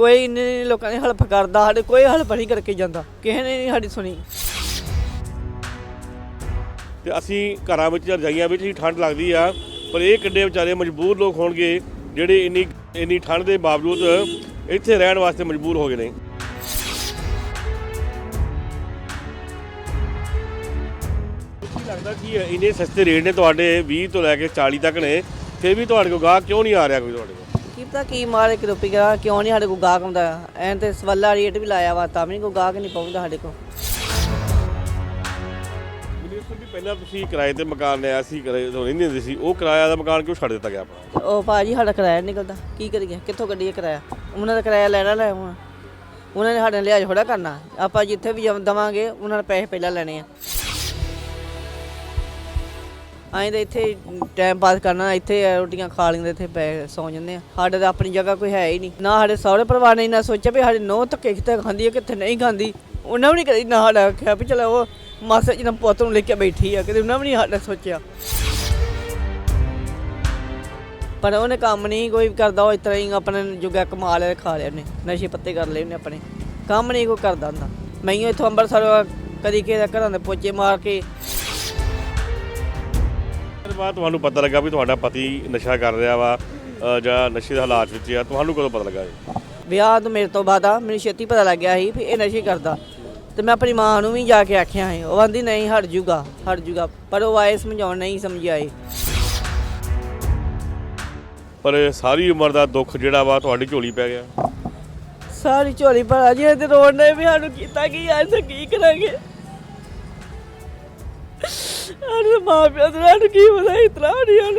ਕੋਈ ਨਹੀਂ ਲੋਕਾਂ ਦੀ ਹੈਲਪ ਕਰਦਾ, ਸਾਡੇ ਕੋਈ ਹੈਲਪ ਨਹੀਂ ਕਰਕੇ ਜਾਂਦਾ, ਕਿਸੇ ਨੇ ਨਹੀਂ ਸਾਡੀ ਸੁਣੀ। ਤੇ ਅਸੀਂ ਘਰਾਂ ਵਿੱਚ ਰਜਾਈਆਂ ਵਿੱਚ ਹੀ ਠੰਡ ਲੱਗਦੀ ਆ, ਪਰ ਇਹ ਕਿੱਡੇ ਵਿਚਾਰੇ ਮਜਬੂਰ ਲੋਕ ਹੋਣਗੇ, ਜਿਹੜੇ ਇੰਨੀ ਇੰਨੀ ਠੰਡ ਦੇ ਬਾਵਜੂਦ ਇੱਥੇ ਰਹਿਣ ਵਾਸਤੇ ਮਜਬੂਰ ਹੋ ਗਏ ਨੇ। ਲੱਗਦਾ ਕੀ ਹੈ, ਇੰਨੇ ਸਸਤੇ ਰੇਟ ਨੇ ਤੁਹਾਡੇ 20 ਤੋਂ ਲੈ ਕੇ 40 ਤੱਕ ਨੇ, ਫਿਰ ਵੀ ਤੁਹਾਡੇ ਕੋਲ ਗਾਹਕ ਕਿਉਂ ਨਹੀਂ ਆ ਰਿਹਾ ਕੋਈ ਤੁਹਾਡੇ ਕੋਲ? ਪਤਾ ਕੀ ਮਾਰੇ ਕਿ ਰੁਪਈ ਗਿਆ ਕਿਉਂ ਨਹੀਂ ਸਾਡੇ ਕੋਲ ਗਾਹਕ ਆਉਂਦਾ? ਐਂ ਤੇ ਸਵੱਲਾ ਰੇਟ ਵੀ ਲਾਇਆ ਵਾ ਤਾਂ ਵੀ ਕੋਈ ਗਾਹਕ ਨਹੀਂ ਪਹੁੰਚਦਾ ਸਾਡੇ ਕੋਲ। ਵੀ ਪਹਿਲਾਂ ਤੁਸੀਂ ਕਿਰਾਏ ਤੇ ਮਕਾਨ ਲਿਆ ਸੀ ਕਿਰਾਏ ਤੋਂ ਰਹਿੰਦੇ ਹੁੰਦੇ ਸੀ ਉਹ ਕਿਰਾਇਆ ਦਾ ਮਕਾਨ ਕਿਉਂ ਛੱਡ ਦਿੱਤਾ ਗਿਆ ਆਪਣਾ? ਉਹ ਭਾਜੀ ਸਾਡਾ ਕਿਰਾਇਆ ਨੀ ਨਿਕਲਦਾ। ਕੀ ਕਰੀਏ? ਕਿੱਥੋਂ ਕੱਢੀਏ ਕਿਰਾਇਆ? ਉਹਨਾਂ ਦਾ ਕਿਰਾਇਆ ਲੈਣਾ ਲੈ ਹੁਣ। ਉਹਨਾਂ ਨੇ ਸਾਡੇ ਨਾਲ ਲਿਆਜ ਥੋੜਾ ਕਰਨਾ। ਆਪਾਂ ਜਿੱਥੇ ਵੀ ਜਮ- ਦਵਾਂਗੇ ਉਹਨਾਂ ਨੇ ਪੈਸੇ ਪਹਿਲਾਂ ਲੈਣੇ ਆ। ਅਸੀਂ ਤਾਂ ਇੱਥੇ ਟਾਈਮ ਪਾਸ ਕਰਨਾ, ਇੱਥੇ ਰੋਟੀਆਂ ਖਾ ਲੈਂਦੇ, ਇੱਥੇ ਪੈ ਸੌ ਜਾਂਦੇ ਆ ਸਾਡੇ ਤਾਂ ਆਪਣੀ ਜਗ੍ਹਾ ਕੋਈ ਹੈ ਹੀ ਨਹੀਂ। ਨਾ ਸਾਡੇ ਸਹੁਰੇ ਪਰਿਵਾਰ ਨੇ ਨਾ ਸੋਚਿਆ ਵੀ ਸਾਡੇ ਨੌ ਧੱਕੇ ਕਿੱਥੇ ਖਾਂਦੀ ਹੈ, ਕਿੱਥੇ ਨਹੀਂ ਖਾਂਦੀ। ਉਹਨਾਂ ਵੀ ਨਹੀਂ ਕਦੀ ਨਾ ਸਾਡਾ ਆਖਿਆ ਵੀ ਚਲੋ ਉਹ ਮਾਸਾ ਜੀ ਨਾਲ ਪੁੱਤ ਨੂੰ ਲੈ ਕੇ ਬੈਠੀ ਆ, ਕਦੇ ਉਹਨਾਂ ਵੀ ਨਹੀਂ ਸਾਡਾ ਸੋਚਿਆ। ਪਰ ਉਹਨੇ ਕੰਮ ਨਹੀਂ ਕੋਈ ਕਰਦਾ, ਉਹ ਇਸ ਤਰ੍ਹਾਂ ਹੀ ਆਪਣੇ ਜੁਗਾ ਕਮਾ ਲਿਆ ਖਾ ਲਿਆ ਉਹਨੇ, ਨਸ਼ੇ ਪੱਤੇ ਕਰ ਲਏ ਉਹਨੇ ਆਪਣੇ। ਕੰਮ ਨਹੀਂ ਕੋਈ ਕਰਦਾ ਹੁੰਦਾ। ਮੈਂ ਇੱਥੋਂ ਅੰਮ੍ਰਿਤਸਰ ਕਦੀ ਕਿਸੇ ਦੇ ਘਰਾਂ ਦੇ ਪੋਚੇ ਮਾਰ ਕੇ ਬਾਅਦ ਤੁਹਾਨੂੰ ਪਤਾ ਲੱਗਾ ਵੀ ਤੁਹਾਡਾ ਪਤੀ ਨਸ਼ਾ ਕਰ ਰਿਹਾ ਵਾ ਅ, ਜਾਂ ਨਸ਼ੇ ਦੇ ਹਾਲਾਤ ਵਿੱਚ ਆ। ਤੁਹਾਨੂੰ ਕਦੋਂ ਪਤਾ ਲੱਗਾ ਇਹ? ਵਿਆਹ ਤੋਂ ਮੇਰੇ ਤੋਂ ਬਾਅਦ ਆ ਮੈਨੂੰ ਛੇਤੀ ਪਤਾ ਲੱਗ ਗਿਆ ਸੀ ਵੀ ਇਹ ਨਸ਼ੇ ਕਰਦਾ। ਤੇ ਮੈਂ ਆਪਣੀ ਮਾਂ ਨੂੰ ਵੀ ਜਾ ਕੇ ਆਖਿਆ ਸੀ। ਉਹ ਕਹਿੰਦੀ ਨਹੀਂ ਹਟ ਜੂਗਾ ਹਟ ਜੂਗਾ। ਪਰ ਉਹ ਆਏ ਸਮਝਾਉਣ ਨਹੀਂ ਸਮਝਿਆ ਇਹ। ਪਰ ਸਾਰੀ ਉਮਰ ਦਾ ਦੁੱਖ ਜਿਹੜਾ ਵਾ ਤੁਹਾਡੀ ਝੋਲੀ ਪੈ ਗਿਆ। ਸਾਰੀ ਝੋਲੀ ਭਰਾ ਜੀ ਤੇ ਰੋਣ ਨੇ ਵੀ ਸਾਨੂੰ ਕੀਤਾ ਕੀ ਅੱਜ ਕੀ ਕਰਾਂਗੇ? ਸਾਡੇ ਮਾਂ ਪਿਓ ਤੇ ਸਾਨੂੰ ਕੀ ਪਤਾ ਇਤਰਾ ਨਹੀਂ ਹਨ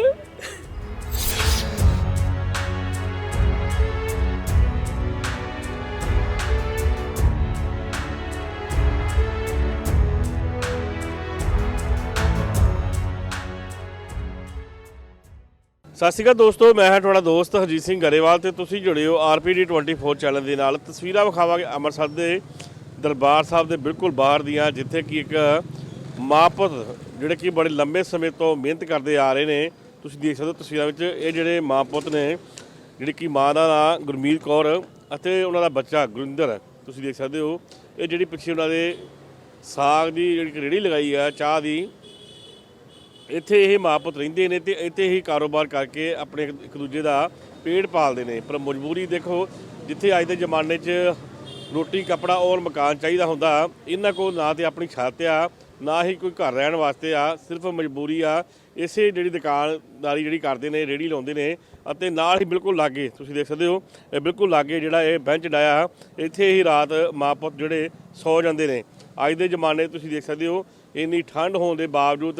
ਸਤਿ ਸ਼੍ਰੀ ਅਕਾਲ ਦੋਸਤੋ, ਮੈਂ ਹਾਂ ਤੁਹਾਡਾ ਦੋਸਤ ਹਰਜੀਤ ਸਿੰਘ ਗਰੇਵਾਲ ਤੇ ਤੁਸੀਂ ਜੁੜੇ ਹੋ ਆਰਪੀਡੀ 24 ਚੈਨਲ ਦੇ ਨਾਲ। ਤਸਵੀਰਾਂ ਵਿਖਾਵਾਂਗੇ ਅੰਮ੍ਰਿਤਸਰ ਦੇ ਦਰਬਾਰ ਸਾਹਿਬ ਦੇ ਬਿਲਕੁਲ ਬਾਹਰ ਦੀਆਂ, ਜਿੱਥੇ ਕਿ ਇੱਕ ਮਾਪਤ ਜਿਹੜੇ ਕਿ ਬੜੇ ਲੰਬੇ ਸਮੇਂ ਤੋਂ ਮਿਹਨਤ ਕਰਦੇ ਆ ਰਹੇ ਨੇ, ਤੁਸੀਂ ਦੇਖ ਸਕਦੇ ਹੋ ਤਸਵੀਰਾਂ ਵਿੱਚ ਇਹ ਜਿਹੜੇ ਮਾਂ ਪੁੱਤ ਨੇ, ਜਿਹੜੀ ਕਿ ਮਾਂ ਦਾ ਨਾਮ ਗੁਰਮੀਤ ਕੌਰ ਅਤੇ ਉਹਨਾਂ ਦਾ ਬੱਚਾ ਗੁਰਿੰਦਰ, ਤੁਸੀਂ ਦੇਖ ਸਕਦੇ ਹੋ, ਇਹ ਜਿਹੜੀ ਪਿੱਛੇ ਉਹਨਾਂ ਦੇ ਸਾਗ ਦੀ ਜਿਹੜੀ ਰੇੜੀ ਲਗਾਈ ਆ, ਚਾਹ ਦੀ, ਇੱਥੇ ਇਹ ਮਾਂ ਪੁੱਤ ਰਹਿੰਦੇ ਨੇ ਤੇ ਇੱਥੇ ਹੀ ਕਾਰੋਬਾਰ ਕਰਕੇ ਆਪਣੇ ਇੱਕ ਦੂਜੇ ਦਾ ਪੇਟ ਪਾਲਦੇ ਨੇ। ਪਰ ਮਜਬੂਰੀ ਦੇਖੋ, ਜਿੱਥੇ ਅੱਜ ਦੇ ਜ਼ਮਾਨੇ 'ਚ ਰੋਟੀ, ਕੱਪੜਾ ਔਰ ਮਕਾਨ ਚਾਹੀਦਾ ਹੁੰਦਾ, ਇਹਨਾਂ ਕੋਲ ਨਾ ਤੇ ਆਪਣੀ ਛੱਤ ਆ ਨਾ ਹੀ ਕੋਈ ਘਰ ਰਹਿਣ ਵਾਸਤੇ ਆ, ਸਿਰਫ ਮਜਬੂਰੀ ਆ, ਇਸੇ ਜਿਹੜੀ ਦੁਕਾਨਦਾਰੀ ਜਿਹੜੀ ਕਰਦੇ ਨੇ ਰੇੜੀ ਲਾਉਂਦੇ ਨੇ ਅਤੇ ਨਾਲ ਹੀ ਬਿਲਕੁਲ ਲਾਗੇ, ਤੁਸੀਂ ਦੇਖ ਸਕਦੇ ਹੋ, ਇਹ ਬਿਲਕੁਲ ਲਾਗੇ ਜਿਹੜਾ ਇਹ ਬੈਂਚ ਡਾਇਆ ਇੱਥੇ ਹੀ ਰਾਤ ਮਾਂ ਪੁੱਤ ਜਿਹੜੇ ਸੌ ਜਾਂਦੇ ਨੇ। ਅੱਜ ਦੇ ਜ਼ਮਾਨੇ ਤੁਸੀਂ ਦੇਖ ਸਕਦੇ ਹੋ, ਇੰਨੀ ਠੰਡ ਹੋਣ ਦੇ ਬਾਵਜੂਦ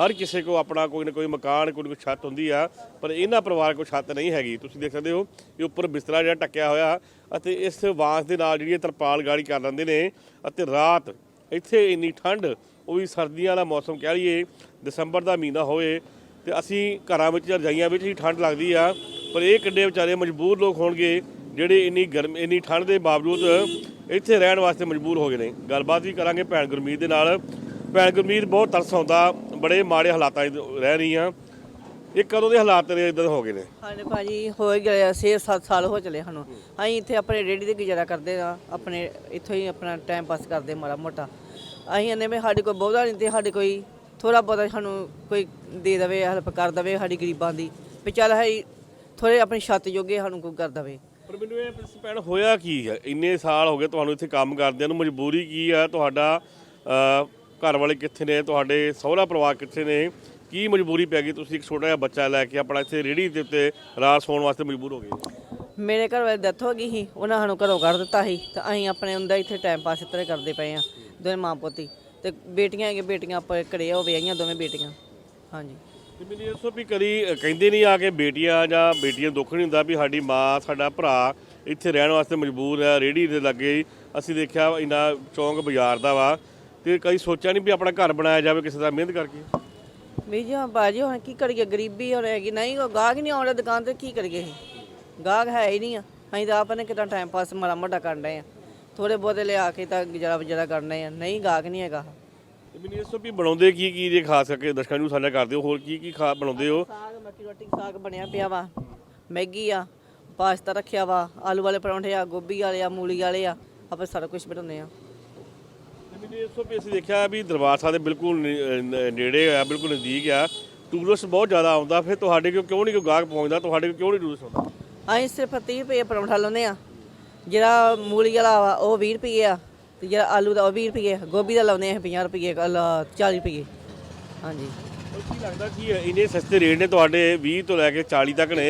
ਹਰ ਕਿਸੇ ਕੋ ਆਪਣਾ ਕੋਈ ਨਾ ਕੋਈ ਮਕਾਨ, ਕੋਈ ਨਾ ਕੋਈ ਛੱਤ ਹੁੰਦੀ ਆ, ਪਰ ਇਹਨਾਂ ਪਰਿਵਾਰ ਕੋਲ ਛੱਤ ਨਹੀਂ ਹੈਗੀ। ਤੁਸੀਂ ਦੇਖ ਸਕਦੇ ਹੋ, ਇਹ ਉੱਪਰ ਬਿਸਤਰਾ ਜਿਹੜਾ ਟੱਕਿਆ ਹੋਇਆ ਅਤੇ ਇਸ ਬਾਂਸ ਦੇ ਨਾਲ ਜਿਹੜੀ ਤਰਪਾਲ ਗਾੜੀ ਕਰ ਲੈਂਦੇ ਨੇ ਅਤੇ ਰਾਤ ਇੱਥੇ ਇੰਨੀ ਠੰਡ ਉਹ ਵੀ ਸਰਦੀਆਂ ਦਾ ਮੌਸਮ ਕਹਿ ਲਈਏ, ਦਸੰਬਰ ਦਾ ਮਹੀਨਾ ਹੋਵੇ, ਤੇ ਅਸੀਂ ਘਰਾਂ ਵਿੱਚ ਰਜਾਈਆਂ ਵਿੱਚ ਹੀ ਠੰਡ ਲੱਗਦੀ ਆ, ਪਰ ਇਹ ਕਿੱਡੇ ਵਿਚਾਰੇ ਮਜਬੂਰ ਲੋਕ ਹੋਣਗੇ ਜਿਹੜੇ ਇੰਨੀ ਗਰਮ, ਇੰਨੀ ਠੰਡ ਦੇ ਬਾਵਜੂਦ ਇੱਥੇ ਰਹਿਣ ਵਾਸਤੇ ਮਜਬੂਰ ਹੋ ਗਏ ਨੇ। ਗੱਲਬਾਤ ਵੀ ਕਰਾਂਗੇ ਭੈਣ ਗੁਰਮੀਤ ਦੇ ਨਾਲ। ਭੈਣ ਗੁਰਮੀਤ, ਬਹੁਤ ਤਰਸ ਆਉਂਦਾ, ਬੜੇ ਮਾੜੇ ਹਾਲਾਤਾਂ 'ਚ ਰਹਿ ਰਹੀ ਆ। ਇਹ ਕਦੋਂ ਦੇ ਹਾਲਾਤ ਤੇਰੇ ਇਦਾਂ ਹੋ ਗਏ ਨੇ? ਸਾਡੇ ਭਾਜੀ ਹੋ ਹੀ ਗਏ 6-7 ਸਾਲ ਹੋ ਚਲੇ ਸਾਨੂੰ। ਅਸੀਂ ਇੱਥੇ ਆਪਣੇ ਰੇੜੀ ਤੇ ਗੁਜ਼ਾਰਾ ਕਰਦੇ ਆ, ਆਪਣੇ, ਇੱਥੋਂ ਹੀ ਆਪਣਾ ਟਾਈਮ ਪਾਸ ਕਰਦੇ ਮਾੜਾ ਮੋਟਾ। ਅਸੀਂ ਇਹਨੇ ਵੀ ਸਾਡੇ ਕੋਲ ਬਹੁਤਾ ਨਹੀਂ ਤੇ ਸਾਡੇ ਕੋਈ ਥੋੜਾ ਬਹੁਤਾ ਸਾਨੂੰ ਕੋਈ ਦੇ ਦੇਵੇ ਹੈਲਪ ਕਰ ਦੇਵੇ ਸਾਡੀ ਗਰੀਬਾਂ ਦੀ। ਵੀ ਚੱਲ ਹੈ ਥੋੜੇ ਆਪਣੀ ਛੱਤ ਜੋਗੇ ਸਾਨੂੰ ਕੋਈ ਕਰ ਦੇਵੇ। ਪਰ ਮੈਨੂੰ ਇਹ ਭੈਣ ਹੋਇਆ ਕੀ ਹੈ? ਇੰਨੇ ਸਾਲ ਹੋ ਗਏ ਤੁਹਾਨੂੰ ਇੱਥੇ ਕੰਮ ਕਰਦਿਆਂ ਨੂੰ ਮਜਬੂਰੀ ਕੀ ਆ ਤੁਹਾਡਾ ਘਰ ਵਾਲੇ ਕਿੱਥੇ ਨੇ? ਤੁਹਾਡੇ ਸਹੁਰਾ ਪਰਿਵਾਰ ਕਿੱਥੇ ਨੇ? ਕੀ ਮਜਬੂਰੀ ਪੈ ਗਈ? ਤੁਸੀਂ ਇੱਕ ਛੋਟਾ ਜਿਹਾ ਬੱਚਾ ਲੈ ਕੇ ਆਪਣਾ ਇੱਥੇ ਰੇੜੀ ਦੇ ਉੱਤੇ ਰਾਤ ਸੌਣ ਵਾਸਤੇ ਮਜਬੂਰ ਹੋ ਗਏ। ਮੇਰੇ ਘਰ ਵਾਲੇ ਡੈਥ ਹੋ ਗਈ ਸੀ ਉਹਨਾਂ ਸਾਨੂੰ ਘਰੋਂ ਕੱਢ ਦਿੱਤਾ ਸੀ। ਤੇ ਅਸੀਂ ਆਪਣੇ ਹੁੰਦਾ ਇੱਥੇ ਟਾਈਮ ਪਾਸ ਇਤਰੇ ਕਰਦੇ ਪਏ ਆ ਦੋਵੇਂ ਮਾਂ ਪੁੱਤੀ ਤੇ ਬੇਟੀਆਂ ਹੈਗੀਆਂ ਬੇਟੀਆਂ ਆਪਾਂ ਘਰੇ ਹੋ ਵਿਆਹੀਆਂ ਦੋਵੇਂ ਬੇਟੀਆਂ। ਹਾਂਜੀ। ਤੇ ਮੈਨੂੰ ਇਹ ਦੱਸੋ ਵੀ ਕਦੀ ਕਹਿੰਦੇ ਨਹੀਂ ਆ ਕੇ ਬੇਟੀਆਂ ਜਾਂ ਬੇਟੀਆਂ ਦੁੱਖ ਨਹੀਂ ਹੁੰਦਾ ਵੀ ਸਾਡੀ ਮਾਂ ਸਾਡਾ ਭਰਾ ਇੱਥੇ ਰਹਿਣ ਵਾਸਤੇ ਮਜਬੂਰ ਹੈ ਰੇੜੀ ਦੇ ਲੱਗੇ ਹੀ। ਅਸੀਂ ਦੇਖਿਆ ਇੰਨਾ ਚੌਂਕ ਬਾਜ਼ਾਰ ਦਾ ਵਾ ਤੇ ਕਈ ਸੋਚਿਆ ਨਹੀਂ ਵੀ ਆਪਣਾ ਘਰ ਬਣਾਇਆ ਜਾਵੇ ਕਿਸੇ ਦਾ ਮਿਹਨਤ ਕਰਕੇ? ਵੀ ਜੀ ਹਾਂ ਬਾਜੀ ਹੁਣ ਕੀ ਕਰੀਏ? ਗਰੀਬੀ ਹੁਣ ਹੈਗੀ। ਨਹੀਂ ਉਹ ਗਾਹਕ ਹੀ ਨਹੀਂ ਆਉਂਦਾ ਦੁਕਾਨ ਤੇ ਕੀ ਕਰੀਏ ਗਾਹਕ ਹੈ ਹੀ ਨਹੀਂ ਆ। ਅਸੀਂ ਤਾਂ ਆਪ ਨੇ ਕਿਦਾਂ ਟਾਈਮ ਪਾਸ ਮਾੜਾ ਮੋਟਾ ਕਰਨ ਡਏ ਆ। ਥੋੜੇ ਬਹੁਤੇ ਲਿਆ ਕੇ ਤਾਂ ਗੁਜ਼ਾਰਾ ਗੁਜ਼ਾਰਾ ਕਰਨੇ ਆ। ਨਹੀਂ ਗਾਹਕ ਨਹੀਂ ਹੈਗਾ। ਤੇ ਮੈਨੂੰ ਇਹ ਦੱਸੋ ਵੀ ਬਣਾਉਂਦੇ ਕੀ ਕੀ ਜੇ ਖਾਸ ਕਰਕੇ ਦਰਸ਼ਕਾਂ ਨੂੰ ਸਾਡਾ ਕਰਦੇ ਹੋ ਹੋਰ ਕੀ ਕੀ ਖਾ ਬਣਾਉਂਦੇ ਹੋ? ਸਾਗ ਮੱਕੀ ਰੋਟੀ ਸਾਗ ਬਣਿਆ ਪਿਆ ਵਾ। ਮੈਗੀ ਆ ਪਾਸਤਾ ਰੱਖਿਆ ਵਾ ਆਲੂ ਵਾਲੇ ਪਰੌਂਠੇ ਆ ਗੋਭੀ ਵਾਲੇ ਆ ਮੂਲੀ ਵਾਲੇ ਆ ਆਪਾਂ ਸਾਰਾ ਕੁਝ ਬਣਾਉਂਦੇ ਆ। ਤੇ ਮੈਨੂੰ ਇਸ ਤੋਂ ਵੀ ਅਸੀਂ ਦੇਖਿਆ ਵੀ ਦਰਬਾਰ ਸਾਹਿਬ ਦੇ ਬਿਲਕੁਲ ਨੇ- ਅਹ ਨ- ਨੇੜੇ ਆ ਬਿਲਕੁਲ ਨਜ਼ਦੀਕ ਆ। ਟੂਰਿਸਟ ਬਹੁਤ ਜ਼ਿਆਦਾ ਆਉਂਦਾ ਫਿਰ ਤੁਹਾਡੇ ਕੋਲ ਕਿਉਂ ਨਹੀਂ ਕੋਈ ਗਾਹਕ ਪਹੁੰਚਦਾ ਤੁਹਾਡੇ ਕੋਲ ਕਿਉਂ ਨਹੀਂ ਟੂਰਿਸਟ ਆਉਂਦਾ? ਅਸੀਂ ਸਿਰਫ 30 ਰੁਪਏ ਪਰੌਂਠਾ ਲਾਉਂਦੇ ਆ। ਜਿਹੜਾ ਮੂਲੀ ਵਾਲਾ ਵਾ ਉਹ 20 ਰੁਪਏ ਆ ਤੇ ਜਿਹੜਾ ਆਲੂ ਦਾ ਉਹ 20 ਰੁਪਏ ਗੋਭੀ ਦਾ ਲਾਉਂਦੇ ਆ 50 ਰੁਪਏ ਕੱਲ 40 ਰੁਪਏ ਹਾਂਜੀ। ਕੀ ਲੱਗਦਾ ਕਿ ਇੰਨੇ ਸਸਤੇ ਰੇਟ ਨੇ ਤੁਹਾਡੇ 20 ਤੋਂ ਲੈ ਕੇ 40 ਤੱਕ ਨੇ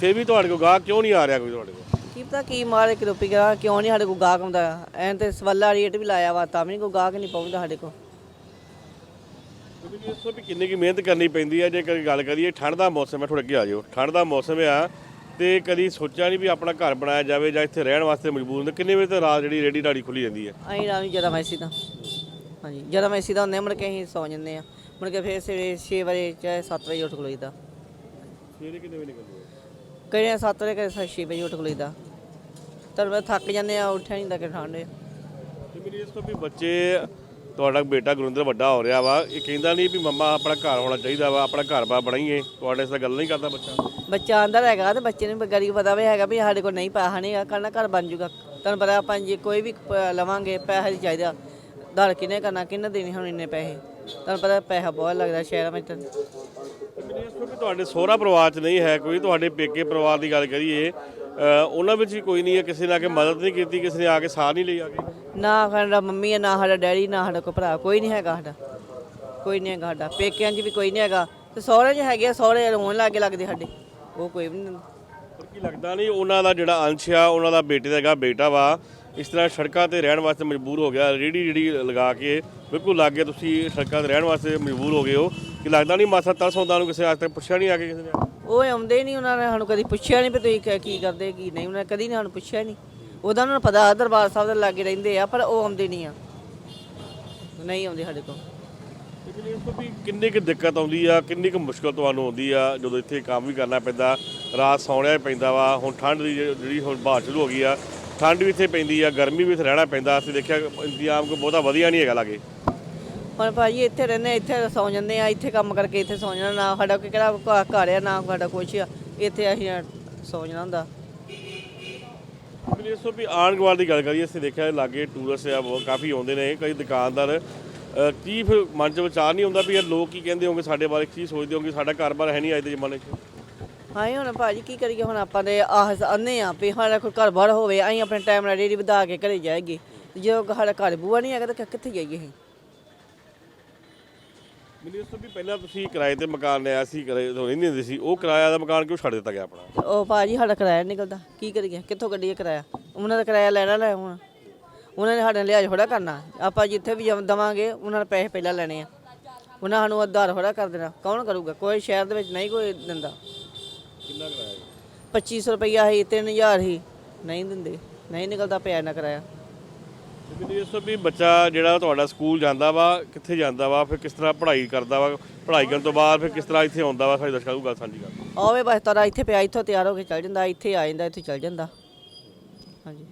ਫਿਰ ਵੀ ਤੁਹਾਡੇ ਕੋਲ ਗਾਹਕ ਕਿਉਂ ਨਹੀਂ ਆ ਰਿਹਾ ਕੋਈ ਤੁਹਾਡੇ ਕੋਲ? ਕੀ ਪਤਾ ਕੀ ਮਾਰ ਇੱਕ ਰੁਪਈਆ ਕਿਉਂ ਨਹੀਂ ਸਾਡੇ ਕੋਲ ਗਾਹਕ ਆਉਂਦਾ? ਐਂ ਤੇ ਸਵੱਲਾ ਰੇਟ ਵੀ ਲਾਇਆ ਵਾ ਤਾਂ ਵੀ ਕੋਈ ਗਾਹਕ ਨਹੀਂ ਪਹੁੰਚਦਾ ਸਾਡੇ ਕੋਲ। ਕਿਉਂਕਿ ਇਸ ਤੋਂ ਵੀ ਕਿੰਨੀ ਕੀ ਮਿਹਨਤ ਕਰਨੀ ਪੈਂਦੀ ਹੈ? ਜੇ ਕਦੀ ਗੱਲ ਕਰੀਏ ਠੰਡ ਦਾ ਮੌਸਮ ਹੈ ਥੋੜਾ ਅੱਗੇ ਆ ਜਾਓ ਠੰਡ ਦਾ ਮੌਸਮ ਆ ਤੇ ਕਦੀ ਸੋਚਿਆ ਨਹੀਂ ਵੀ ਆਪਣਾ ਘਰ ਬਣਾਇਆ ਜਾਵੇ ਜਾਂ ਇੱਥੇ ਰਹਿਣ ਵਾਸਤੇ ਮਜਬੂਰ ਹੁੰਦੇ। ਕਿੰਨੇ ਵਜੇ ਤੱਕ ਰਾਤ ਜਿਹੜੀ ਰੇੜੀ ਢਾੜੀ ਖੁੱਲੀ ਜਾਂਦੀ ਹੈ? ਅਸੀਂ ਰਾਤ ਨੂੰ ਜ਼ਿਆਦਾ ਮੈਸੀ ਦਾ ਹਾਂਜੀ ਜ਼ਿਆਦਾ ਮੈਸੀ ਦਾ ਹੁੰਦੇ ਮੁੜ ਕੇ ਅਸੀਂ ਸੌ ਜੰਨੇ ਆ ਮੁੜ ਕੇ ਫਿਰ ਸਵੇਰੇ 6 ਵਜੇ ਚਾਹੇ 7 ਵਜੇ ਉੱਠ ਖਲੋਈਦਾ। ਸਵੇਰੇ ਕਿੰਨੇ ਵਜੇ ਨਿਕਲਦੇ ਕਈ 7 ਵਜੇ ਕਦੇ 6 ਵਜੇ ਉੱਠ ਖਲੋਈਦਾ। ਤਾਂ ਮੈਂ ਥੱਕ ਜਾਂਦੇ ਆ ਉੱਠਿਆ ਨਹੀਂ ਤਾਂ ਕਿ ਠੰਡ ਤੇ ਮੇਰੀ ਇਸ ਤੋਂ ਵੀ ਬੱਚੇ ਤੁਹਾਡਾ ਬੇਟਾ ਗੁਰਿੰਦਰ ਵੱਡਾ ਹੋ ਰਿਹਾ ਵਾ ਇਹ ਕਹਿੰਦਾ ਨਹੀਂ ਵੀ ਮੰਮਾ ਆਪਣਾ ਘਰ ਹੋਣਾ ਚਾਹੀਦਾ ਵਾ ਆਪਣਾ ਘਰ-ਬਾਰ ਬਣਾਈਏ। ਤੁਹਾਡੇ ਦਾ ਗੱਲ ਨਹੀਂ ਕਰਦਾ ਬੱਚਾ? ਬੱਚਾ ਅੰਦਰ ਹੈਗਾ ਤੇ ਬੱਚੇ ਨੂੰ ਗਰੀ ਪਤਾ ਵੀ ਹੈਗਾ ਵੀ ਸਾਡੇ ਕੋਲ ਨਹੀਂ ਪੈਸਾ ਨਹੀਂ ਹੈਗਾ ਕਰਨਾ ਘਰ ਬਣ ਜੂਗਾ। ਤੁਹਾਨੂੰ ਪਤਾ ਆਪਾਂ ਜੇ ਕੋਈ ਵੀ ਪ- ਲਵਾਂਗੇ ਪੈਸਾ ਹੀ ਚਾਹੀਦਾ। ਦਰ ਕਿਨੇ ਕਰਨਾ ਕਿੰਨੇ ਦੇਣੇ ਹੁਣ ਇੰਨੇ ਪੈਸੇ? ਤੁਹਾਨੂੰ ਪਤਾ ਪੈਸਾ ਬਹੁਤ ਲੱਗਦਾ ਸ਼ਹਿਰਾਂ ਵਿੱਚ ਤਾਂ। ਮੈਨੂੰ ਇਸ ਤੋਂ ਵੀ ਤੁਹਾਡੇ ਸਹੁਰਾ ਪਰਿਵਾਰ 'ਚ ਨਹੀਂ ਹੈ ਕੋਈ ਤੁਹਾਡੇ ਪੇਕੇ ਪਰਿਵਾਰ ਦੀ ਗੱਲ ਕਰੀਏ ਉਹਨਾਂ ਵਿੱਚ ਵੀ ਕੋਈ ਨਹੀਂ ਹੈ ਕਿਸੇ ਨੇ ਆ ਕੇ ਮਦਦ ਨਹੀਂ ਕੀਤੀ ਕਿਸੇ ਨੇ ਆ ਕੇ ਸਾਥ ਨਹੀਂ ਲਈ ਆ ਕੇ। ਨਾ ਸਾਡਾ ਮੰਮੀ ਹੈ ਨਾ ਸਾਡਾ ਡੈਡੀ ਨਾ ਸਾਡਾ ਕੋਈ ਭਰਾ ਕੋਈ ਨਹੀਂ ਹੈਗਾ ਸਾਡਾ। ਕੋਈ ਨਹੀਂ ਹੈਗਾ ਸਾਡਾ। ਪੇਕਿਆਂ 'ਚ ਵੀ ਕੋਈ ਨਹੀਂ ਹੈਗਾ। ਤੇ ਸਹੁਰੇ 'ਚ ਹੈਗੇ ਆ, ਸਹੁਰੇ ਰੋਣ ਲੱਗੇ ਲੱਗਦੇ ਸਾਡੇ। ਉਹ ਕੋਈ ਵੀ ਨਹੀਂ। ਪਰ ਕੀ ਲੱਗਦਾ ਨਹੀਂ ਉਹਨਾਂ ਦਾ ਜਿਹੜਾ ਅੰਸ਼ ਆ ਉਹਨਾਂ ਦਾ ਬੇਟੇ ਦਾ ਹੈਗਾ ਬੇਟਾ ਵਾ ਇਸ ਤਰ੍ਹਾਂ ਸੜਕਾਂ ਤੇ ਰਹਿਣ ਵਾਸਤੇ ਮਜਬੂਰ ਹੋ ਗਿਆ। ਰੇੜੀ ਜਿਹੜੀ ਲਗਾ ਕੇ ਬਿਲਕੁਲ ਲਾਗੇ ਤੁਸੀਂ ਸੜਕਾਂ ਤੇ ਰਹਿਣ ਵਾਸਤੇ ਮਜਬੂਰ ਹੋ ਗਏ ਹੋ। ਕਿ ਲੱਗਦਾ ਨਹੀਂ ਮਾਸਾ ਤਰਸ ਹੁੰਦਾ ਨੂੰ ਕਿਸੇ ਅੱਜ ਤੱਕ ਪੁੱਛਿਆ ਨਹੀਂ ਆ ਕੇ ਕਿਸੇ ਨੇ? ਉਹ ਆਉਂਦੇ ਹੀ ਨਹੀਂ ਉਹਨਾਂ ਨੇ ਸਾਨੂੰ ਕਦੀ ਪੁੱਛਿਆ ਨਹੀਂ ਵੀ ਤੁਸੀਂ ਕੀ- ਕੀ ਕਰਦੇ, ਕੀ ਨਹੀਂ, ਉਹਨਾਂ ਨੇ ਕਦੀ ਨਹੀਂ ਸਾਨੂੰ ਪੁੱਛਿਆ ਨਹੀਂ ਉਹਦਾ ਉਹਨਾਂ ਨੂੰ ਪਤਾ ਦਰਬਾਰ ਸਾਹਿਬ ਦੇ ਲਾਗੇ ਰਹਿੰਦੇ ਆ, ਪਰ ਉਹ ਆਉਂਦੇ ਨਹੀਂ ਆ। ਨਹੀਂ ਆਉਂਦੇ ਸਾਡੇ ਕੋਲ। ਲੇਕਿਨ ਇਸ ਤੋਂ ਵੀ ਕਿੰਨੀ ਕੁ ਦਿੱਕਤ ਆਉਂਦੀ ਆ, ਕਿੰਨੀ ਕੁ ਮੁਸ਼ਕਲ ਤੁਹਾਨੂੰ ਆਉਂਦੀ ਆ, ਜਦੋਂ ਇੱਥੇ ਕੰਮ ਵੀ ਕਰਨਾ ਪੈਂਦਾ, ਰਾਤ ਸੌਣਿਆ ਵੀ ਪੈਂਦਾ ਵਾ, ਹੁਣ ਠੰਡ ਦੀ ਜਿਹੜੀ ਜਿਹੜੀ ਹੁਣ ਬਾਹਰ ਸ਼ੁਰੂ ਹੋ ਗਈ ਆ, ਠੰਡ ਵੀ ਇੱਥੇ ਪੈਂਦੀ ਆ, ਗਰਮੀ ਵੀ ਇੱਥੇ ਰਹਿਣਾ ਪੈਂਦਾ, ਅਸੀਂ ਦੇਖਿਆ ਇੰਤਜ਼ਾਮ ਕੋਈ ਬਹੁਤਾ ਵਧੀਆ ਨਹੀਂ ਹੈਗਾ ਲਾਗੇ। ਹੁਣ ਭਾਜੀ ਇੱਥੇ ਰਹਿੰਦੇ ਇੱਥੇ ਸੌ ਜਾਂਦੇ ਆ ਇੱਥੇ ਕੰਮ ਕਰਕੇ ਇੱਥੇ ਸੌ ਜਾਣਾ ਨਾ ਸਾਡਾ ਕੋਈ ਕਿਹੜਾ ਘ- ਘਰ ਆ ਨਾ ਸਾਡਾ ਕੁਛ ਆ ਇੱਥੇ ਅਸੀਂ ਸੌ ਜਾਣਾ ਹੁੰਦਾ। ਇਸ ਤੋਂ ਵੀ ਆਣ ਗਵਾਲ ਦੀ ਗੱਲ ਕਰੀਏ ਅਸੀਂ ਦੇਖਿਆ ਲਾਗੇ ਟੂਰਿਸਟ ਆ ਬਹੁਤ ਕਾਫੀ ਆਉਂਦੇ ਨੇ ਕਈ ਦੁਕਾਨਦਾਰ ਅ, ਕੀ ਫਿਰ ਮਨ 'ਚ ਵਿਚਾਰ ਨਹੀਂ ਹੁੰਦਾ ਵੀ ਯਾਰ ਲੋਕ ਕੀ ਕਹਿੰਦੇ ਹੋਣਗੇ ਸਾਡੇ ਬਾਰੇ ਕੀ ਸੋਚਦੇ ਹੋਣਗੇ ਸਾਡਾ ਘਰ-ਬਾਰ ਹੈ ਨਹੀਂ ਅੱਜ ਦੇ ਜ਼ਮਾਨੇ 'ਚ? ਹਾਂ ਹੁਣ ਭਾਜੀ ਕੀ ਕਰੀਏ ਹੁਣ ਆਪਾਂ ਦੇ ਆਹ ਅੰਨੇ ਆ ਵੀ ਸਾਡਾ ਕੋਈ ਘਰ ਬਾਰ ਹੋਵੇ ਅਸੀਂ ਆਪਣੇ ਟਾਈਮ ਨਾਲ ਰੇੜੀ ਵਧਾ ਕੇ ਘਰੇ ਜਾਏਗੇ ਜੇ ਸਾਡਾ ਘਰ ਬੂਆ ਨਹੀਂ ਹੈਗਾ ਤਾਂ ਕਿ- ਕਿੱਥੇ ਜਾਈਏ ਅਸੀਂ? ਮੈਨੂੰ ਇਸ ਤੋਂ ਵੀ ਪਹਿਲਾਂ ਤੁਸੀਂ ਕਿਰਾਏ ਤੇ ਮਕਾਨ ਲਿਆ ਸੀ ਕਿਰਾਏ ਤੋਂ ਰਹਿੰਦੇ ਹੁੰਦੇ ਸੀ ਉਹ ਕਿਰਾਇਆ ਦਾ ਮਕਾਨ ਕਿਉਂ ਛੱਡ ਦਿੱਤਾ ਗਿਆ ਆਪਣਾ? ਉਹ ਭਾਜੀ ਸਾਡਾ ਕਿਰਾਇਆ ਨੀ ਨਿਕਲਦਾ। ਕੀ ਕਰੀਏ? ਕਿੱਥੋਂ ਕੱਢੀਏ ਕਿਰਾਇਆ? ਉਹਨਾਂ ਦਾ ਕਿਰਾਇਆ ਲੈਣਾ ਲੈ ਹੁਣ। ਉਹਨਾਂ ਨੇ ਸਾਡੇ ਨਾਲ ਲਿਆਜ ਥੋੜਾ ਕਰਨਾ। ਆਪਾਂ ਜਿੱਥੇ ਵੀ ਜਮ- ਦਵਾਂਗੇ ਉਹਨਾਂ ਨੇ ਪੈਸੇ ਪਹਿਲਾਂ ਲੈਣੇ ਆ। ਉਹਨਾਂ ਸਾਨੂੰ ਆਧਾਰ ਥੋੜਾ ਕਰ ਦੇਣਾ। ਕੌਣ ਕਰੂਗਾ? ਕੋਈ ਸ਼ਹਿਰ ਦੇ ਵਿੱਚ ਨਹੀਂ ਕੋਈ ਦਿੰਦਾ। ਕਿੰਨਾ ਕਿਰਾਇਆ? 2500 ਰੁਪਈਆ ਹੀ 3000 ਹੀ ਨਹੀਂ ਦਿੰਦੇ। ਨਹੀਂ ਨਿਕਲਦਾ ਪਿਆ ਨਾ ਕਿਰਾਇਆ। ਮੈਨੂੰ ਇਸ ਤੋਂ ਵੀ ਬੱਚਾ ਜਿਹੜਾ ਤੁਹਾਡਾ ਸਕੂਲ ਜਾਂਦਾ ਵਾ ਕਿੱਥੇ ਜਾਂਦਾ ਵਾ ਫਿਰ ਕਿਸ ਤਰ੍ਹਾਂ ਪੜ੍ਹਾਈ ਕਰਦਾ ਵਾ ਪੜ੍ਹਾਈ ਕਰਨ ਤੋਂ ਬਾਅਦ ਫਿਰ ਕਿਸ ਤਰ੍ਹਾਂ ਇੱਥੇ ਆਉਂਦਾ ਵਾ ਸਾਡੇ ਦਰਸ਼ਕਾਂ ਨੂੰ ਗੱਲ ਸਾਂਝੀ ਕਰ ਆਵੇ ਬਸ ਤਾਰਾ ਇੱਥੇ ਪਿਆ ਇੱਥੋਂ ਤਿਆਰ ਹੋ ਕੇ ਚੱਲ ਜਾਂਦਾ ਇੱਥੇ ਆ ਜਾਂਦਾ ਇੱਥੇ ਚੱਲ ਜਾਂਦਾ। ਹਾਂਜੀ।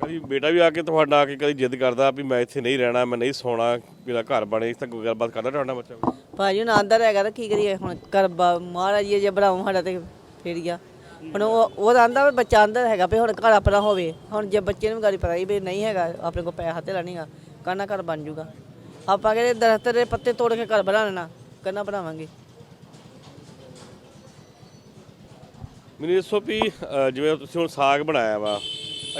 ਕਦੀ ਬੇਟਾ ਵੀ ਆ ਕੇ ਤੁਹਾਡਾ ਆ ਕੇ ਕਦੀ ਜਿੱਦ ਕਰਦਾ ਵੀ ਮੈਂ ਇੱਥੇ ਨਹੀਂ ਰਹਿਣਾ ਮੈਂ ਨਹੀਂ ਸੌਣਾ ਮੇਰਾ ਘਰ ਬਣੇ ਇਸ ਤੱਕ ਕੋਈ ਗੱਲਬਾਤ ਕਰਦਾ ਤੁਹਾਡਾ ਬੱਚਾ? ਭਾਜੀ ਹੁਣ ਆਂਦਰ ਹੈਗਾ ਤਾਂ ਕੀ ਕਰੀਏ ਹੁਣ ਕਰ ਮਹਾਰਾਜ ਜੀ ਜੇ ਬਣਾਉ ਸਾਡਾ ਤੇ ਫੇਰ ਗਿਆ ਹੁਣ ਉਹ ਉਹ ਆਂਦਾ ਵੀ ਬੱਚਾ ਅੰਦਰ ਹੈਗਾ ਵੀ ਹੁਣ ਘਰ ਆਪਣਾ ਹੋਵੇ। ਹੁਣ ਜੇ ਬੱਚੇ ਨੂੰ ਗਾੜੀ ਪਤਾ ਹੀ ਵੀ ਨਹੀਂ ਹੈਗਾ ਆਪਣੇ ਕੋਲ ਪੈਸਾ ਤੇ ਲੈਣੀਗਾ ਕਰਨਾ ਘਰ ਬਣ ਜੂਗਾ? ਆਪਾਂ ਕਹਿੰਦੇ ਦਰਖਤ ਦੇ ਪੱਤੇ ਤੋੜ ਕੇ ਘਰ ਬਣਾ ਲੈਣਾ ਕਰਨਾ ਬਣਾਵਾਂਗੇ? ਮੈਨੂੰ ਦੱਸੋ ਵੀ ਅ, ਜਿਵੇਂ ਤੁਸੀਂ ਹੁਣ ਸਾਗ ਬਣਾਇਆ ਵਾ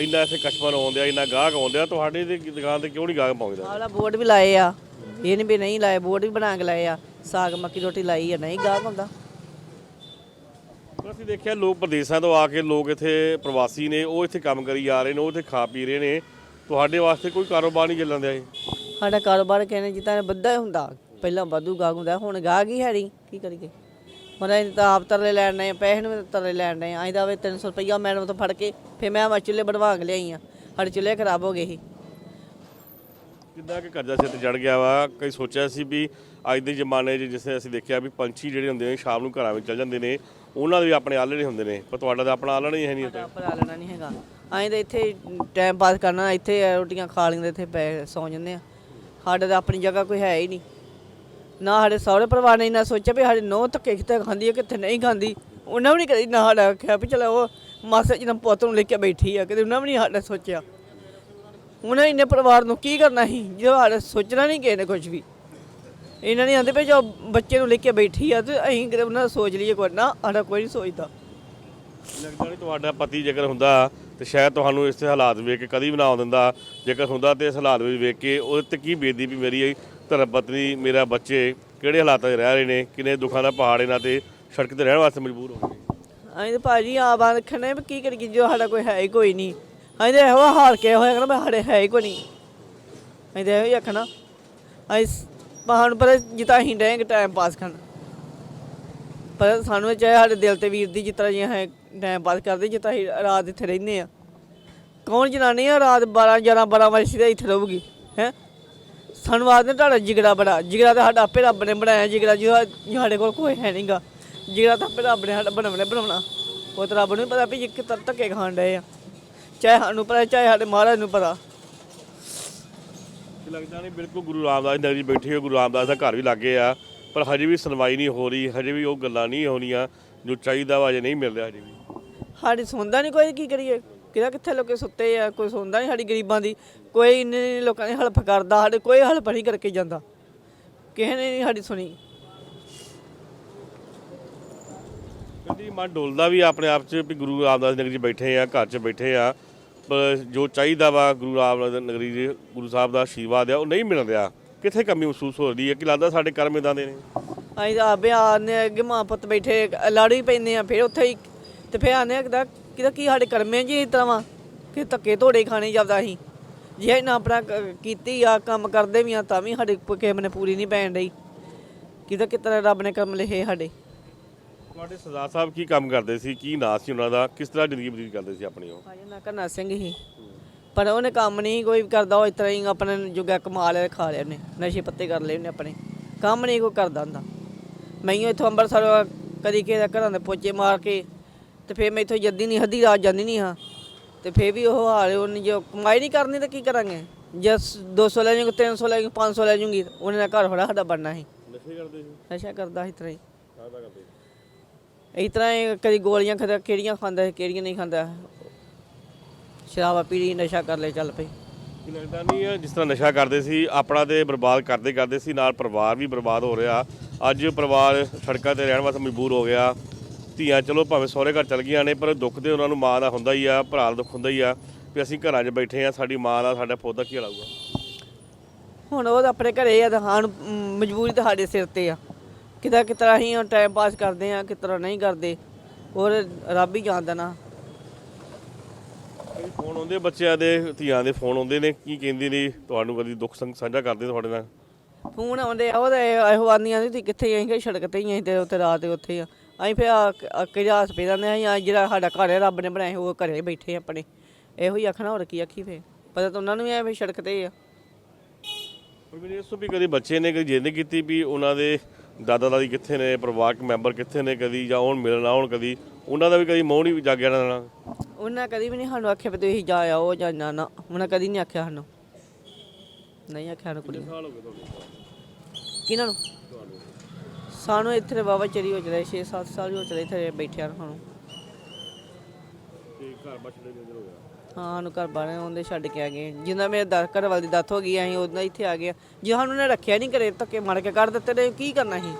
ਇੰਨਾ ਇੱਥੇ ਕਸਟਮਰ ਆਉਂਦੇ ਆ ਇੰਨਾ ਗਾਹਕ ਆਉਂਦੇ ਆ ਤੁਹਾਡੇ ਦੀ ਦੁਕਾਨ ਤੇ ਕਿਉਂ ਨਹੀਂ ਗਾਹਕ ਪਹੁੰਚਦਾ? ਆਵਲਾ ਬੋਰਡ ਵੀ ਲਾਏ ਆ ਇਹ ਨਹੀਂ ਵੀ ਨਹੀਂ ਲਾਏ ਬੋਰਡ ਵੀ ਬਣਾ ਕੇ ਲਾਏ ਆ ਸਾਗ ਮੱਕੀ ਦੀ ਰੋਟੀ ਲਾਈ ਆ ਨਹੀਂ ਗਾਹਕ ਹੁੰਦਾ ਪਰ ਅਸੀਂ ਦੇਖਿਆ ਲੋਕ ਪ੍ਰਦੇਸ਼ਾਂ ਤੋਂ ਆ ਕੇ ਲੋਕ ਇੱਥੇ ਪ੍ਰਵਾਸੀ ਨੇ ਉਹ ਇੱਥੇ ਕੰਮ ਕਰੀ ਜਾ ਰਹੇ ਨੇ ਉਹ ਇੱਥੇ ਖਾ ਪੀ ਰਹੇ ਨੇ। ਤੁਹਾਡੇ ਵਾਸਤੇ ਕੋਈ ਕਾਰੋਬਾਰ ਨਹੀਂ ਚੱਲਣ ਦਿਆ ਇਹ? ਸਾਡਾ ਕਾਰੋਬਾਰ ਕਹਿੰਦੇ ਜਿੱਦਾਂ ਵੱਧਾ ਹੁੰਦਾ ਪਹਿਲਾਂ ਵਾਧੂ ਗਾਹਕ ਹੁੰਦਾ ਹੁਣ ਗਾਹਕ ਹੀ ਹੈ ਨਹੀਂ ਕੀ ਕਰੀਏ? ਹੁਣ ਅਸੀਂ ਤਾਂ ਆਪ ਤਰਲੇ ਲੈਣ ਨੇ ਪੈਸੇ ਨੂੰ ਤਰਲੇ ਲੈਣ ਨੇ ਅਸੀਂ ਤਾਂ ਵੇ 300 ਰੁਪਈਆ ਮੈਡਮ ਤੋਂ ਫੜ ਕੇ ਫਿਰ ਮੈਂ ਆ ਚੁੱਲ੍ਹੇ ਬਣਵਾ ਕੇ ਲਿਆਈ ਆ ਸਾਡੇ ਚੁੱਲ੍ਹੇ ਖਰਾਬ ਹੋ ਗਏ ਸੀ। ਕਿੰਨਾ ਕਿ ਕਰਜ਼ਾ ਸਿਰ ਤੇ ਚੜ ਗਿਆ ਵਾ ਕਈ ਸੋਚਿਆ ਸੀ ਵੀ ਅੱਜ ਦੇ ਜ਼ਮਾਨੇ 'ਚ ਜਿਵੇਂ ਅਸੀਂ ਦੇਖਿਆ ਵੀ ਪੰਛੀ ਜਿਹੜੇ ਹੁੰਦੇ ਨੇ ਸ਼ਾਮ ਨੂੰ ਘਰਾਂ ਵਿੱਚ ਚਲ ਜਾਂਦੇ ਨੇ ਉਹਨਾਂ ਦੇ ਵੀ ਆਪਣੇ ਆਲਣੇ ਹੁੰਦੇ ਨੇ, ਪਰ ਤੁਹਾਡਾ ਤਾਂ ਆਪਣਾ ਆਲਣਾ ਹੀ ਹੈ ਨਹੀਂ ਇੱਥੇ ਭਰਾ ਲੈਣਾ ਨਹੀਂ ਹੈਗਾ। ਅਸੀਂ ਤਾਂ ਇੱਥੇ ਟਾਈਮ ਪਾਸ ਕਰਨਾ, ਇੱਥੇ ਰੋਟੀਆਂ ਖਾ ਲੈਂਦੇ, ਇੱਥੇ ਪੈ ਸੌ ਜਾਂਦੇ ਆ। ਸਾਡੇ ਤਾਂ ਆਪਣੀ ਜਗ੍ਹਾ ਕੋਈ ਹੈ ਹੀ ਨਹੀਂ। ਨਾ ਸਾਡੇ ਸਹੁਰੇ ਪਰਿਵਾਰ ਨੇ ਨਾ ਸੋਚਿਆ ਵੀ ਸਾਡੇ ਨੌ ਧੱਕੇ ਕਿੱਥੇ ਖਾਂਦੀ ਹੈ ਕਿੱਥੇ ਨਹੀਂ ਖਾਂਦੀ। ਉਹਨਾਂ ਵੀ ਨਹੀਂ ਕਦੀ ਨਾ ਸਾਡਾ ਆਖਿਆ ਵੀ ਚਲੋ ਉਹ ਮਾਸਾ ਜੀ ਨਾਲ ਪੁੱਤ ਨੂੰ ਲੈ ਕੇ ਬੈਠੀ ਆ, ਕਦੇ ਉਹਨਾਂ ਵੀ ਨਹੀਂ ਸਾਡਾ ਸੋਚਿਆ। ਉਹਨਾਂ ਇੰਨੇ ਪਰਿਵਾਰ ਨੂੰ ਕੀ ਕਰਨਾ ਸੀ ਜੇ ਸਾਡਾ ਸੋਚਣਾ ਨਹੀਂ ਕਿਸੇ ਨੇ ਕੁਝ ਵੀ। ਇਹਨਾਂ ਨੇ ਆਂਦੇ ਪਏ ਜੋ ਬੱਚੇ ਨੂੰ ਲੈ ਕੇ ਬੈਠੀ ਆ ਤੇ ਅਸੀਂ ਕਿਤੇ ਉਹਨਾਂ ਦਾ ਸੋਚ ਲਈਏ ਕੋਈ ਨਾ ਸਾਡਾ ਕੋਈ ਨਹੀਂ ਸੋਚਦਾ। ਲੱਗਦਾ ਨਹੀਂ ਤੁਹਾਡਾ ਪਤੀ ਜੇਕਰ ਹੁੰਦਾ ਤੇ ਸ਼ਾਇਦ ਤੁਹਾਨੂੰ ਇਸ ਹਾਲਾਤ ਵੇਖ ਕੇ ਕਦੀ ਵੀ ਨਾ ਆਉਣ ਦਿੰਦਾ। ਜੇਕਰ ਹੁੰਦਾ ਤੇ ਇਸ ਹਾਲਾਤ ਵਿੱਚ ਵੇਖ ਕੇ ਉਹਦੇ ਤੇ ਕੀ ਬੇਦੀ ਵੀ ਮੇਰੀ ਧਰਮ ਪਤਨੀ ਮੇਰਾ ਬੱਚੇ ਕਿਹੜੇ ਹਾਲਾਤਾਂ 'ਚ ਰਹਿ ਰਹੇ ਨੇ ਕਿੰਨੇ ਦੁੱਖਾਂ ਦਾ ਪਹਾੜ ਇਹਨਾਂ ਤੇ ਸੜਕ ਤੇ ਰਹਿਣ ਵਾਸਤੇ ਮਜਬੂਰ ਹੋ ਗਏ ਅਸੀਂ ਤਾਂ ਭਾਜੀ ਆਪ ਆਖਣੇ ਵੀ ਕੀ ਕਰੀਏ ਜੋ ਸਾਡਾ ਕੋਈ ਹੈ ਹੀ ਕੋਈ ਨਹੀਂ ਅਸੀਂ ਤਾਂ ਇਹੋ ਹਾਰ ਕੇ ਹੋਇਆ ਕਰਨਾ ਵੀ ਸਾਡੇ ਹੈ ਹੀ ਕੋਈ ਨਹੀਂ ਅਸੀਂ ਤਾਂ ਇਹੋ ਹੀ ਆਖਣਾ। ਅਸੀਂ ਸਾਨੂੰ ਪਰ ਜਿੱਤਾ ਅਸੀਂ ਡੈਂਗੇ ਟਾਈਮ ਪਾਸ ਕਰਨ। ਪਰ ਸਾਨੂੰ ਇਹ ਚਾਹੇ ਸਾਡੇ ਦਿਲ ਤੇ ਵੀਰ ਦੀ ਜਿਸ ਜੀ ਹੈ ਟਾਈਮ ਪਾਸ ਕਰਦੇ ਜਿੱਤਾ ਅਸੀਂ ਰਾਤ ਇੱਥੇ ਰਹਿੰਦੇ ਆ ਕੌਣ ਜਨਾਨੀ ਆ ਰਾਤ 12 11 12 ਵਜੇ ਸਿੱਧਾ ਇੱਥੇ ਰਹੂਗੀ, ਹੈ? ਸਾਨੂੰ ਆਖਦੇ ਤੁਹਾਡਾ ਜਿਗੜਾ ਬੜਾ ਜਿਗੜਾ ਤਾਂ ਸਾਡਾ ਆਪੇ ਰੱਬ ਨੇ ਬਣਾਇਆ ਜਿਗੜਾ ਜੀ ਸਾਡੇ ਕੋਲ ਕੋਈ ਹੈ ਨਹੀਂਗਾ ਜਿਗੜਾ ਤਾਂ ਆਪੇ ਰੱਬ ਨੇ ਸਾਡਾ ਬਣਾਉਣਾ ਬਣਾਉਣਾ। ਉਹ ਤਾਂ ਰੱਬ ਨੂੰ ਵੀ ਪਤਾ ਵੀ ਇੱਕ ਤਰ ਧੱਕੇ ਖਾਣ ਡਏ ਆ। ਚਾਹੇ ਸਾਨੂੰ ਪਤਾ, ਚਾਹੇ ਸਾਡੇ ਮਹਾਰਾਜ ਨੂੰ ਪਤਾ। ਲੱਗਦਾ ਨਹੀਂ ਬਿਲਕੁਲ ਗੁਰੂ ਰਾਮਦਾਸ ਦੀ ਨਗਰੀ ਬੈਠੀ ਹੋਈ ਗੁਰੂ ਰਾਮਦਾਸ ਦਾ ਘਰ ਵੀ ਲੱਗੇ ਆ ਪਰ ਹਜੇ ਵੀ ਸੁਣਵਾਈ ਨਹੀਂ ਹੋ ਰਹੀ ਹਜੇ ਵੀ ਉਹ ਗੱਲਾਂ ਨਹੀਂ ਹੋਣੀਆਂ ਜੋ ਚਾਹੀਦਾ ਵਾ ਹਜੇ ਨਹੀਂ ਮਿਲ ਰਿਹਾ ਹਜੇ ਵੀ। ਸਾਡੀ ਸੁਣਦਾ ਨਹੀਂ ਕੋਈ ਕੀ ਕਰੀਏ? ਕਿਹਦਾ ਕਿੱਥੇ ਲੋਕੇ ਸੁੱਤੇ ਆ ਕੋਈ ਸੁਣਦਾ ਨਹੀਂ ਸਾਡੀ ਗਰੀਬਾਂ ਦੀ ਕੋਈ ਇੰਨੇ ਲੋਕਾਂ ਦੀ ਹਲਪ ਕਰਦਾ ਸਾਡੇ ਕੋਈ ਹਲਪ ਨਹੀਂ ਕਰਕੇ ਜਾਂਦਾ। ਕਿਸੇ ਨੇ ਨਹੀਂ ਸਾਡੀ ਸੁਣੀ। ਕਹਿੰਦੀ ਮਨ ਡੋਲਦਾ ਵੀ ਆਪਣੇ ਆਪ 'ਚ ਵੀ ਗੁਰੂ ਰਾਮਦਾਸ ਨਗਰੀ 'ਚ ਬੈਠੇ ਆ ਘਰ 'ਚ ਬੈਠੇ ਆ ਜੋ ਚਾਹੀਦਾ ਵਾ ਗੁਰੂ ਰਾਮਦਾਸ ਨਗਰੀ 'ਚ ਗੁਰੂ ਸਾਹਿਬ ਦਾ ਆਸ਼ੀਰਵਾਦ ਆ, ਉਹ ਨਹੀਂ ਮਿਲ ਰਿਹਾ ਕਿੱਥੇ ਕਮੀ ਮਹਿਸੂਸ ਹੋ ਰਹੀ ਹੈ? ਕਿ ਲੱਗਦਾ ਸਾਡੇ ਕਰਮ ਇਦਾਂ ਦੇ ਨੇ? ਅਸੀਂ ਤਾਂ ਆਪੇ ਆਨੇ ਅੱਗੇ ਮਾਂ ਪੁੱਤ ਬੈਠੇ, ਲੜ ਪੈਂਦੇ ਆ ਫਿਰ ਉੱਥੇ ਹੀ ਤੇ ਫਿਰ ਆਨੇ ਕਿਦਾ ਕਿਦਾ ਕੀ ਸਾਡੇ ਕਰਮੇ ਜੀ ਇਸ ਤਰ੍ਹਾਂ ਵਾ? ਕਿ ਧੱਕੇ ਧੋੜੇ ਖਾਣੇ ਜਾਂਦਾ ਅਸੀਂ। ਜੇ ਨਾ ਆਪਣਾ ਕੀਤੀ ਆ, ਕੰਮ ਕਰਦੇ ਵੀ ਆ, ਤਾਂ ਵੀ ਸਾਡੇ ਕਿਸੇ ਨੇ ਪੂਰੀ ਨਹੀਂ ਪੈਣ ਰਹੀ ਕਿਦਾ ਕਿਤਨਾ ਰੱਬ ਨੇ ਕਰਮ ਲਿਖੇ ਸਾਡੇ। ਤੁਹਾਡੇ ਸਰਦਾਰ ਸਾਹਿਬ ਕੀ ਕੰਮ ਕਰਦੇ ਸੀ? ਕੀ ਨਾਂ ਸੀ ਉਹਨਾਂ ਦਾ? ਕਿਸ ਤਰ੍ਹਾਂ ਜ਼ਿੰਦਗੀ ਬਤੀਤ ਕਰਦੇ ਸੀ ਆਪਣੀ ਉਹ? ਭਾਜੀ ਨਾ ਕਰਨਾ ਸਿੰਘ ਹੀ ਪਰ ਉਹਨੇ ਕੰਮ ਨਹੀਂ ਕੋਈ ਕਰਦਾ ਉਹ ਇਸ ਤਰ੍ਹਾਂ ਹੀ ਆਪਣੇ ਜੁਗਾ ਕਮਾ ਲਿਆ ਖਾ ਲਿਆ ਉਹਨੇ। ਨਸ਼ੇ ਪੱਤੇ ਕਰ ਲਏ ਉਹਨੇ ਆਪਣੇ। ਕੰਮ ਨਹੀਂ ਕੋਈ ਕਰਦਾ ਹੁੰਦਾ। ਮੈਂ ਹੀ ਇੱਥੋਂ ਅੰਮ੍ਰਿਤਸਰ ਕਦੀ ਕਿਸੇ ਦੇ ਘਰਾਂ ਦੇ ਪੋਚੇ ਮਾਰ ਕੇ ਤੇ ਫਿਰ ਮੈਂ ਇੱਥੋਂ ਜੱਦੀ ਨਹੀਂ ਹੱਦੀ ਰਾਤ ਜਾਂਦੀ ਨਹੀਂ ਹਾਂ। ਤੇ ਫਿਰ ਵੀ ਉਹ ਹਾਲ ਉਹਨੇ ਜੋ ਕਮਾਈ ਨਹੀਂ ਕਰਨੀ ਤਾਂ ਕੀ ਕਰਾਂਗੇ? ਜੇ 200 ਲੈ ਜਾਊਂਗੇ 300 ਲੈ ਜਾਊਂਗੇ 500 ਲੈ ਜਾਊਂਗੀ ਉਹਨੇ ਨਾਲ ਘਰ ਥੋੜਾ ਸਾਡਾ ਬਣਨਾ ਸੀ। ਨਸ਼ੇ ਕਰਦੇ ਸੀ? ਨਸ਼ਾ ਕਰਦਾ ਇਸ ਤਰ੍ਹਾਂ ਹੀ। ਕਰਦੇ ਇਸ ਤਰ੍ਹਾਂ ਹੀ ਕਦੀ ਗੋਲੀਆਂ ਖਾਂਦਾ ਕਿਹੜੀਆਂ ਖਾਂਦਾ ਕਿਹੜੀਆਂ ਨਹੀਂ ਖਾਂਦਾ। ਸ਼ਰਾਬਾ ਪੀੜੀ ਨਸ਼ਾ ਕਰ ਲੈ ਚੱਲ ਪਈ। ਲੱਗਦਾ ਨਹੀਂ ਹੈ ਜਿਸ ਤਰ੍ਹਾਂ ਨਸ਼ਾ ਕਰਦੇ ਸੀ ਆਪਣਾ ਤੇ ਬਰਬਾਦ ਕਰਦੇ ਕਰਦੇ ਸੀ ਨਾਲ ਪਰਿਵਾਰ ਵੀ ਬਰਬਾਦ ਹੋ ਰਿਹਾ। ਅੱਜ ਪਰਿਵਾਰ ਸੜਕਾਂ ਤੇ ਰਹਿਣ ਵਾਸਤੇ ਮਜਬੂਰ ਹੋ ਗਿਆ। ਧੀਆਂ ਚਲੋ ਭਾਵੇਂ ਸਹੁਰੇ ਘਰ ਚਲ ਗਈਆਂ ਨੇ ਪਰ ਦੁੱਖ ਤੇ ਉਹਨਾਂ ਨੂੰ ਮਾਂ ਦਾ ਹੁੰਦਾ ਹੀ ਆ ਭਰਾ ਦਾ ਦੁੱਖ ਹੁੰਦਾ ਹੀ ਆ ਵੀ ਅਸੀਂ ਘਰਾਂ 'ਚ ਬੈਠੇ ਆ ਸਾਡੀ ਮਾਂ ਦਾ ਸਾਡਾ ਪੁੱਤ ਕੀ ਲਾਊਗਾ ਹੁਣ ਉਹ ਆਪਣੇ ਘਰੇ ਆ ਤਾਂ ਹਾਂ ਮਜਬੂਰੀ ਤਾਂ ਸਾਡੇ ਸਿਰ ਤੇ ਆ। ਕਿਦਾ ਕਿਤਰਾ ਅਸੀਂ ਹੁਣ ਟਾਈਮ ਪਾਸ ਕਰਦੇ ਆ ਕਿਤਰਾ ਨਹੀਂ ਕਰਦੇ। ਔਰ ਰੱਬ ਹੀ ਜਾਣਦਾ ਨਾ। ਫੋਨ ਆਉਂਦੇ ਬੱਚਿਆਂ ਦੇ ਧੀਆਂ ਦੇ ਫੋਨ ਆਉਂਦੇ ਨੇ ਕੀ ਕਹਿੰਦੇ ਨੇ ਤੁਹਾਨੂੰ ਕਦੀ ਦੁੱਖ ਸੰਗ ਸਾਂਝਾ ਕਰਦੇ ਤੁਹਾਡੇ ਨਾਲ? ਫੋਨ ਆਉਂਦੇ ਆ ਉਹਦੇ ਇਹੋ ਆਂਦੀਆਂ ਨੇ ਤੁਸੀਂ ਕਿੱਥੇ ਆਏ ਕਿ ਸੜਕ ਤੇ ਹੀ ਆਏ ਤੇ ਉੱਥੇ ਰਾਤ ਦੇ ਉੱਥੇ ਆ। ਅਸੀਂ ਫਿਰ ਕਿਜਾਸ ਪੇ ਜਾਂਦੇ ਆ ਜਿਹੜਾ ਸਾਡਾ ਘਰ ਹੈ ਰੱਬ ਨੇ ਬਣਾਇਆ ਉਹ ਘਰੇ ਬੈਠੇ ਆਪਣੇ। ਇਹੋ ਹੀ ਆਖਣਾ ਹੋਰ ਕੀ ਆਖੀ ਫੇ ਪਤਾ ਤਾਂ ਉਹਨਾਂ ਨੂੰ ਵੀ ਸੜਕ ਤੇ ਆ। ਪਰ ਮੇਰੇ ਇਸ ਤੋਂ ਵੀ ਕਦੀ ਬੱਚੇ ਨੇ ਕਦੀ ਜਿੱਦ ਕੀਤੀ ਵੀ ਉਹਨਾਂ ਦੇ ਦਾਦਾ ਦਾਦੀ ਕਿੱਥੇ ਨੇ ਪਰਿਵਾਰਕ ਮੈਂਬਰ ਕਿੱਥੇ ਨੇ ਕਦੀ ਜਾਂ ਆਉਣ ਮਿਲਣ ਆਉਣ ਕਦੀ ਉਹਨਾਂ ਦਾ ਵੀ ਕਦੀ ਮੋਹ ਨਹੀਂ ਜਾਗਿਆ ਨਾ ਉਹਨਾਂ ਕਦੀ ਵੀ ਨਹੀਂ ਸਾਨੂੰ ਆਖਿਆ ਵੀ ਤੁਸੀਂ ਜਾ ਆਓ ਜਾਂ ਨਾ ਨਾ ਉਹਨਾਂ ਕਦੀ ਨਹੀਂ ਆਖਿਆ ਸਾਨੂੰ। ਨਹੀਂ ਆਖਿਆ ਸਾਨੂੰ ਕੁੜੀ। ਸਾਲ ਹੋ ਗਏ ਤੁਹਾਡੇ ਕਿਹਨਾਂ ਨੂੰ? ਸਾਨੂੰ ਇੱਥੇ ਦੇ ਬਾਬਾ ਚਰੀ ਹੋ ਚਲੇ 6-7 ਸਾਲ ਹੀ ਚਲੇ ਇੱਥੇ ਬੈਠਿਆਂ ਨੂੰ ਸਾਨੂੰ। ਤੇ ਘਰ ਬਚੜੇ ਦੇ ਹੋ ਗਿਆ ਹਾਂ ਸਾਨੂੰ ਘਰ ਬਾਰੇ ਆਉਂਦੇ ਛੱਡ ਕੇ ਆ ਗਏ। ਜਿੰਨਾ ਮੇਰੇ ਦਰ ਘਰ ਵਾਲੀ ਦੀ ਦੱਤ ਹੋ ਗਈ ਅਸੀਂ ਉਹਨਾਂ ਇੱਥੇ ਆ ਗਏ ਜੇ ਸਾਨੂੰ ਉਹਨੇ ਰੱਖਿਆ ਨਹੀਂ ਘਰੇ ਧੱਕੇ ਮਾਰ ਕੇ ਕੱਢ ਦਿੱਤੇ ਨੇ ਕੀ ਕਰਨਾ ਸੀ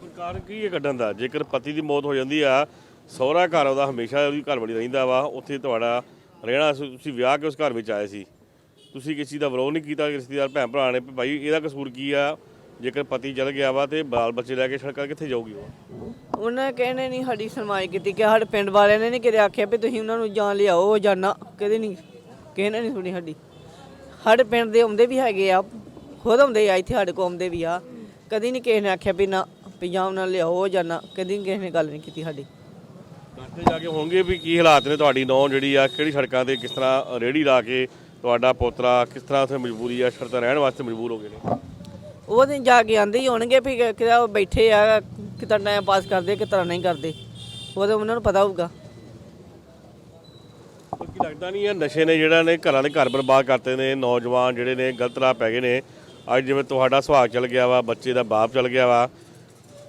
ਸਰਕਾਰ ਕੀ ਹੈ ਕੱਢਣ ਦਾ? ਜੇਕਰ ਪਤੀ ਦੀ ਮੌਤ ਹੋ ਜਾਂਦੀ ਆ ਸਹੁਰਾ ਘਰ ਉਹਦਾ ਹਮੇਸ਼ਾ ਉਹਦੀ ਘਰ ਵਾਲੀ ਰਹਿੰਦਾ ਵਾ ਉੱਥੇ ਤੁਹਾਡਾ ਰਹਿਣਾ ਸੀ, ਤੁਸੀਂ ਵਿਆਹ ਕੇ ਉਸ ਘਰ ਵਿੱਚ ਆਏ ਸੀ। ਤੁਸੀਂ ਕਿਸੇ ਦਾ ਵਿਰੋਧ ਨਹੀਂ ਕੀਤਾ ਰਿਸ਼ਤੇਦਾਰ ਭੈਣ ਭਰਾ ਨੇ ਵੀ ਭਾਈ ਇਹਦਾ ਕਸੂਰ ਕੀ ਆ? ਜੇਕਰ ਪਤੀ ਚਲ ਗਿਆ ਵਾ ਤੇ ਬਾਲ ਬੱਚੇ ਲੈ ਕੇ ਸੜਕਾਂ ਕਿੱਥੇ ਜਾਊਗੀ ਉਹ? ਉਹਨਾਂ ਕਹਿੰਦੇ ਨਹੀਂ ਸਾਡੀ ਸੁਣਵਾਈ ਕੀਤੀ ਕਿ ਸਾਡੇ ਪਿੰਡ ਵਾਲਿਆਂ ਨੇ ਨਹੀਂ ਕਿਤੇ ਆਖਿਆ ਵੀ ਤੁਸੀਂ ਉਹਨਾਂ ਨੂੰ ਜਾਂ ਲਿਆਓ ਜਾਂ ਨਾ ਕਦੇ ਨਹੀਂ ਕਿਸੇ ਨੇ ਨਹੀਂ ਸੁਣੀ ਸਾਡੀ। ਸਾਡੇ ਪਿੰਡ ਦੇ ਆਉਂਦੇ ਵੀ ਹੈਗੇ ਆ ਖੁਦ ਆਉਂਦੇ ਆ ਇੱਥੇ ਸਾਡੇ ਕੋਲ ਆਉਂਦੇ ਵੀ ਆ। ਕਦੀ ਨਹੀਂ ਕਿਸੇ ਨੇ ਆਖਿਆ ਵੀ ਨਾ ਵੀ ਜਾਂ ਉਹਨਾਂ ਲਿਆਓ ਜਾਂ ਨਾ ਕਦੀ ਕਿਸੇ ਨੇ ਗੱਲ ਨਹੀਂ ਕੀਤੀ ਸਾਡੀ। ਦੱਸਦੇ ਜਾ ਕੇ ਹੋਣਗੇ ਵੀ ਕੀ ਹਾਲਾਤ ਨੇ ਤੁਹਾਡੀ ਨੌ ਜਿਹੜੀ ਆ ਕਿਹੜੀ ਸੜਕਾਂ ਤੇ ਕਿਸ ਤਰ੍ਹਾਂ ਰੇੜੀ ਲਾ ਕੇ ਤੁਹਾਡਾ ਪੋਤਰਾ ਕਿਸ ਤਰ੍ਹਾਂ ਉੱਥੇ ਮਜਬੂਰੀ ਆ ਸ਼ਰਤਾਂ ਰਹਿਣ ਵਾਸਤੇ ਮਜਬੂਰ ਹੋ ਗਏ ਨੇ? ਉਹ ਦਿਨ ਜਾ ਕੇ ਆਂਦੇ ਹੀ ਹੋਣਗੇ ਵੀ ਕਿ- ਕਿਤੇ ਉਹ ਬੈਠੇ ਆ ਕਿਤਾ ਟਾਈਮ ਪਾਸ ਕਰਦੇ ਕਿਤਾ ਨਹੀਂ ਕਰਦੇ। ਉਹਦੇ ਉਹਨਾਂ ਨੂੰ ਪਤਾ ਹੋਊਗਾ। ਕੀ ਲੱਗਦਾ ਨਹੀਂ ਇਹ ਨਸ਼ੇ ਨੇ ਜਿਹੜਾ ਨੇ ਘਰਾਂ ਦੇ ਘਰ ਬਰਬਾਦ ਕਰਤੇ ਨੇ ਨੌਜਵਾਨ ਜਿਹੜੇ ਨੇ ਗਲਤ ਰਾਹ ਪੈ ਗਏ ਨੇ। ਅੱਜ ਜਿਵੇਂ ਤੁਹਾਡਾ ਸੁਹਾਗ ਚਲ ਗਿਆ ਵਾ ਬੱਚੇ ਦਾ ਬਾਪ ਚਲ ਗਿਆ ਵਾ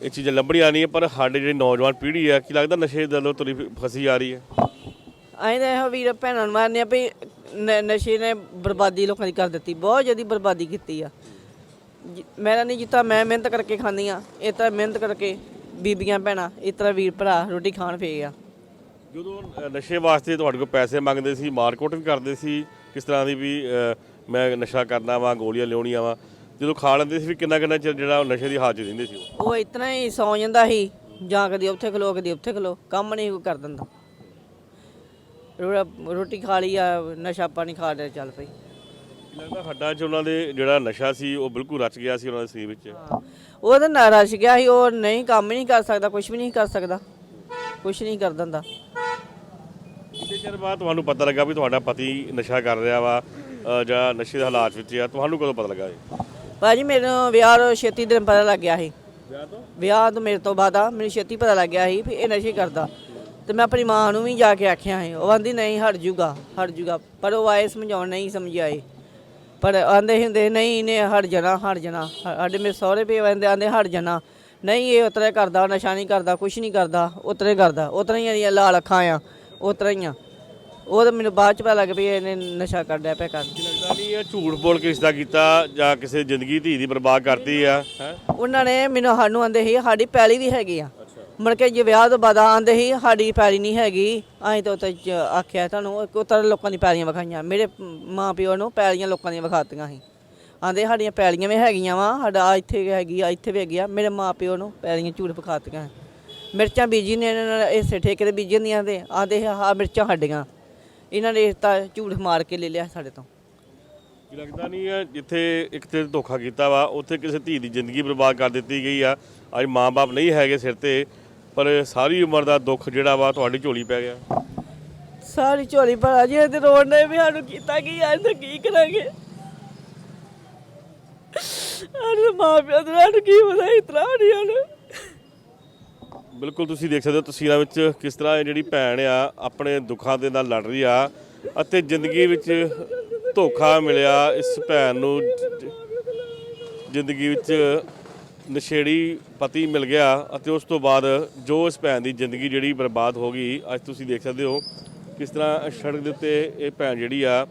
ਇਹ ਚੀਜ਼ਾਂ ਲੱਭਣੀਆਂ ਨਹੀਂ ਪਰ ਸਾਡੇ ਜਿਹੜੀ ਨੌਜਵਾਨ ਪੀੜ੍ਹੀ ਆ ਕੀ ਲੱਗਦਾ ਨਸ਼ੇ ਦੇ ਵੱਲੋਂ ਤੁਰੀ ਫਸੀ ਜਾ ਰਹੀ ਹੈ? ਅਸੀਂ ਤਾਂ ਇਹੋ ਵੀਰ ਭੈਣਾਂ ਨੂੰ ਮਾਰਨੇ ਆ ਵੀ ਨ- ਨਸ਼ੇ ਨੇ ਬਰਬਾਦੀ ਲੋਕਾਂ ਦੀ ਕਰ ਦਿੱਤੀ ਬਹੁਤ ਜ਼ਿਆਦਾ ਬਰਬਾਦੀ ਕੀਤੀ ਆ। ਜ- ਮੇਰਾ ਨਹੀਂ ਜਿੱਤਾ ਮੈਂ ਮਿਹਨਤ ਕਰਕੇ ਖਾਂਦੀ ਆ ਇਸ ਤਰ੍ਹਾਂ ਮਿਹਨਤ ਕਰਕੇ ਬੀਬੀਆਂ ਭੈਣਾਂ ਇਸ ਤਰ੍ਹਾਂ ਵੀਰ ਭਰਾ ਰੋਟੀ ਖਾਣ ਫੇ ਆ। ਜਦੋਂ ਅ, ਨਸ਼ੇ ਵਾਸਤੇ ਤੁਹਾਡੇ ਕੋਲ ਪੈਸੇ ਮੰਗਦੇ ਸੀ ਮਾਰਕੁੱਟ ਵੀ ਕਰਦੇ ਸੀ ਕਿਸ ਤਰ੍ਹਾਂ ਦੀ ਵੀ ਅ, ਮੈਂ ਨਸ਼ਾ ਕਰਨਾ ਵਾ ਗੋਲੀਆਂ ਲਿਆਉਣੀਆਂ ਵਾ ਜਦੋਂ ਖਾ ਲੈਂਦੇ ਸੀ ਵੀ ਕਿੰਨਾ ਕਿੰਨਾ ਚਿਰ ਜਿਹੜਾ ਉਹ ਨਸ਼ੇ ਦੀ 'ਚ ਰਹਿੰਦੇ ਸੀ ਉਹ? ਉਹ ਇਤਨਾ ਹੀ ਸੌ ਜਾਂਦਾ ਸੀ ਜਾਂ ਕਦੀ ਉੱਥੇ ਖਲੋ ਕਦੀ ਉੱਥੇ ਖਲੋ ਕੰਮ ਨਹੀਂ ਕੋਈ ਕਰ ਦਿੰਦਾ। ਰੋ- ਰੋਟੀ ਖਾ ਲਈ ਆ ਨਸ਼ਾ ਪਾਣੀ ਖਾ ਲਿਆ ਚੱਲ ਪਈ। ਲੱਗਦਾ ਹੱਡਾਂ 'ਚ ਉਹਨਾਂ ਦੇ ਜਿਹੜਾ ਨਸ਼ਾ ਸੀ ਉਹ ਬਿਲਕੁਲ ਰਚ ਗਿਆ ਸੀ ਉਹਨਾਂ ਦੇ ਸਰੀਰ ਵਿੱਚ? ਉਹ ਤਾਂ ਨਾਰਾਜ਼ ਗਿਆ ਸੀ ਉਹ ਨਹੀਂ ਕੰਮ ਹੀ ਨਹੀਂ ਕਰ ਸਕਦਾ ਕੁਝ ਵੀ ਨਹੀਂ ਕਰ ਸਕਦਾ ਕੁਝ ਨਹੀਂ ਕਰ ਦਿੰਦਾ। ਕਿੰਨੇ ਚਿਰ ਬਾਅਦ ਤੁਹਾਨੂੰ ਪਤਾ ਲੱਗਾ ਵੀ ਤੁਹਾਡਾ ਪਤੀ ਨਸ਼ਾ ਕਰ ਰਿਹਾ ਵਾ ਅ, ਜਾਂ ਨਸ਼ੇ ਦੇ ਹਾਲਾਤ ਵਿੱਚ ਆ? ਤੁਹਾਨੂੰ ਕਦੋਂ ਪਤਾ ਲੱਗਾ ਇਹ? ਭਾਜੀ ਮੈਨੂੰ ਵਿਆਹ ਤੋਂ ਛੇਤੀ ਦਿਨ ਪਤਾ ਲੱਗ ਗਿਆ ਸੀ। ਵਿਆਹ ਤੋਂ? ਵਿਆਹ ਤੋਂ ਮੇਰੇ ਤੋਂ ਬਾਅਦ ਆ ਮੈਨੂੰ ਛੇਤੀ ਪਤਾ ਲੱਗ ਗਿਆ ਸੀ ਵੀ ਇਹ ਨਸ਼ੇ ਕਰਦਾ। ਤੇ ਮੈਂ ਆਪਣੀ ਮਾਂ ਨੂੰ ਵੀ ਜਾ ਕੇ ਆਖਿਆ ਸੀ ਉਹ ਆਂਦੀ ਨਹੀਂ ਹਟ ਜੂਗਾ ਹਟ ਜੂਗਾ। ਪਰ ਉਹ ਆਏ ਸਮਝਾਉਣ ਨਹੀਂ ਸਮਝਾਏ ਪਰ ਆਂਦੇ ਹੁੰਦੇ ਨਹੀਂ ਇਹਨੇ ਹਟ ਜਾਣਾ ਹਟ ਜਾਣਾ। ਸਾਡੇ ਮੇਰੇ ਸਹੁਰੇ ਪੇ ਆਂਦੇ ਆਂਦੇ ਹਟ ਜਾਣਾ। ਨਹੀਂ ਇਹ ਉਤਰੇ ਕਰਦਾ ਨਸ਼ਾ ਨਹੀਂ ਕਰਦਾ ਕੁਛ ਨਹੀਂ ਕਰਦਾ ਉਤਰੇ ਕਰਦਾ। ਉਤਰੇ ਹੀ ਇਹਦੀਆਂ ਲਾਲ ਅੱਖਾਂ ਆ ਉਤਰੇ ਹੀ ਆ। ਉਹ ਤਾਂ ਮੈਨੂੰ ਬਾਅਦ ਚ ਪਤਾ ਲੱਗ ਵੀ ਇਹਨੇ ਨਸ਼ਾ ਕਰਦਾ ਪਿਆ ਕਰ ਲੱਗਦਾ ਨਹੀਂ ਇਹ ਝੂਠ ਬੋਲ ਕੇ ਰਿਸ਼ਤਾ ਕੀਤਾ ਜਾਂ ਕਿਸੇ ਜ਼ਿੰਦਗੀ ਧੀ ਦੀ ਬਰਬਾਦ ਕਰਤੀ ਆ ਉਹਨਾਂ ਨੇ ਮੈਨੂੰ ਸਾਨੂੰ ਆਂਦੇ ਸੀ ਸਾਡੀ ਪੈਲੀ ਵੀ ਹੈਗੀ ਆ। ਮੁੜ ਕੇ ਜੇ ਵਿਆਹ ਤੋਂ ਬਾਅਦ ਆਂਦੇ ਸੀ, ਸਾਡੀ ਪੈਲੀ ਨਹੀਂ ਹੈਗੀ, ਅਸੀਂ ਤਾਂ ਉੱਤੇ ਜ- ਆਖਿਆ ਤੁਹਾਨੂੰ ਉਤਰ ਲੋਕਾਂ ਦੀ ਪੈਲੀਆਂ ਵਿਖਾਈਆਂ, ਮੇਰੇ ਮਾਂ ਪਿਓ ਨੂੰ ਪੈਲੀਆਂ ਲੋਕਾਂ ਦੀਆਂ ਵਿਖਾਤੀਆਂ ਸੀ। ਆਂਦੇ ਸਾਡੀਆਂ ਪੈਲੀਆਂ ਵੀ ਹੈਗੀਆਂ ਵਾ, ਸਾਡਾ ਆਹ ਇੱਥੇ ਹੈਗੀ ਆ ਇੱਥੇ ਵੀ ਹੈਗੀ ਆ, ਮੇਰੇ ਮਾਂ ਪਿਓ ਨੂੰ ਪੈਲੀਆਂ ਝੂਠ ਵਿਖਾਤੀਆਂ ਮਿਰਚਾਂ ਬੀਜੀ ਨੇ ਇਹਨਾਂ ਨੇ ਇਸੇ ਠੇਕੇ ਤੇ ਬੀਜੀਆਂ ਦੀਆਂ ਤੇ ਆਂਦੇ ਆ ਮਿਰਚਾਂ ਸਾਡੀਆਂ। ਇਹਨਾਂ ਨੇ ਤਾਂ ਝੂਠ ਮਾਰ ਕੇ ਲੈ ਲਿਆ ਸਾਡੇ ਤੋਂ। ਕੀ ਲੱਗਦਾ ਨਹੀਂ ਹੈ ਜਿੱਥੇ ਇੱਕ ਤੇ ਧੋਖਾ ਕੀਤਾ ਵਾ, ਉੱਥੇ ਕਿਸੇ ਧੀ ਦੀ ਜ਼ਿੰਦਗੀ ਬਰਬਾਦ ਕਰ ਦਿੱਤੀ ਗਈ ਆ। ਅੱਜ ਮਾਂ-ਬਾਪ ਨਹੀਂ ਹੈਗੇ ਸਿਰ ਤੇ ਪਰ ਸਾਰੀ ਉਮਰ ਦਾ ਦੁੱਖ ਜਿਹੜਾ ਵਾ ਤੁਹਾਡੀ ਝੋਲੀ ਪੈ ਗਿਆ। ਸਾਰੀ ਝੋਲੀ ਭਰਾ ਜੀ ਤੇ ਰੋਣ ਨੇ ਵੀ ਸਾਨੂੰ ਕੀਤਾ ਕੀ ਅੱਜ ਤਾਂ ਕੀ ਕਰਾਂਗੇ? ਅਰੇ ਮਾਂ ਪਿਓ ਦਾ ਸਾਨੂੰ ਕੀ ਪਤਾ ਇਤਰਾ ਨਹੀਂ ਹਨ ਬਿਲਕੁਲ ਤੁਸੀਂ ਦੇਖ ਸਕਦੇ ਹੋ ਤਸਵੀਰਾਂ ਵਿੱਚ ਕਿਸ ਤਰ੍ਹਾਂ ਇਹ ਜਿਹੜੀ ਭੈਣ ਆ ਆਪਣੇ ਦੁੱਖਾਂ ਦੇ ਨਾਲ ਲੜ ਰਹੀ ਆ ਅਤੇ ਜ਼ਿੰਦਗੀ ਵਿੱਚ ਧੋਖਾ ਮਿਲਿਆ ਇਸ ਭੈਣ ਨੂੰ। ਜ਼ਿੰਦਗੀ ਵਿੱਚ ਨਸ਼ੇੜੀ ਪਤੀ ਮਿਲ ਗਿਆ ਅਤੇ ਉਸ ਤੋਂ ਬਾਅਦ ਜੋ ਇਸ ਭੈਣ ਦੀ ਜ਼ਿੰਦਗੀ ਜਿਹੜੀ ਬਰਬਾਦ ਹੋ ਗਈ, ਅੱਜ ਤੁਸੀਂ ਦੇਖ ਸਕਦੇ ਹੋ ਕਿਸ ਤਰ੍ਹਾਂ ਸੜਕ ਦੇ ਉੱਤੇ ਇਹ ਭੈਣ ਜਿਹੜੀ ਆ,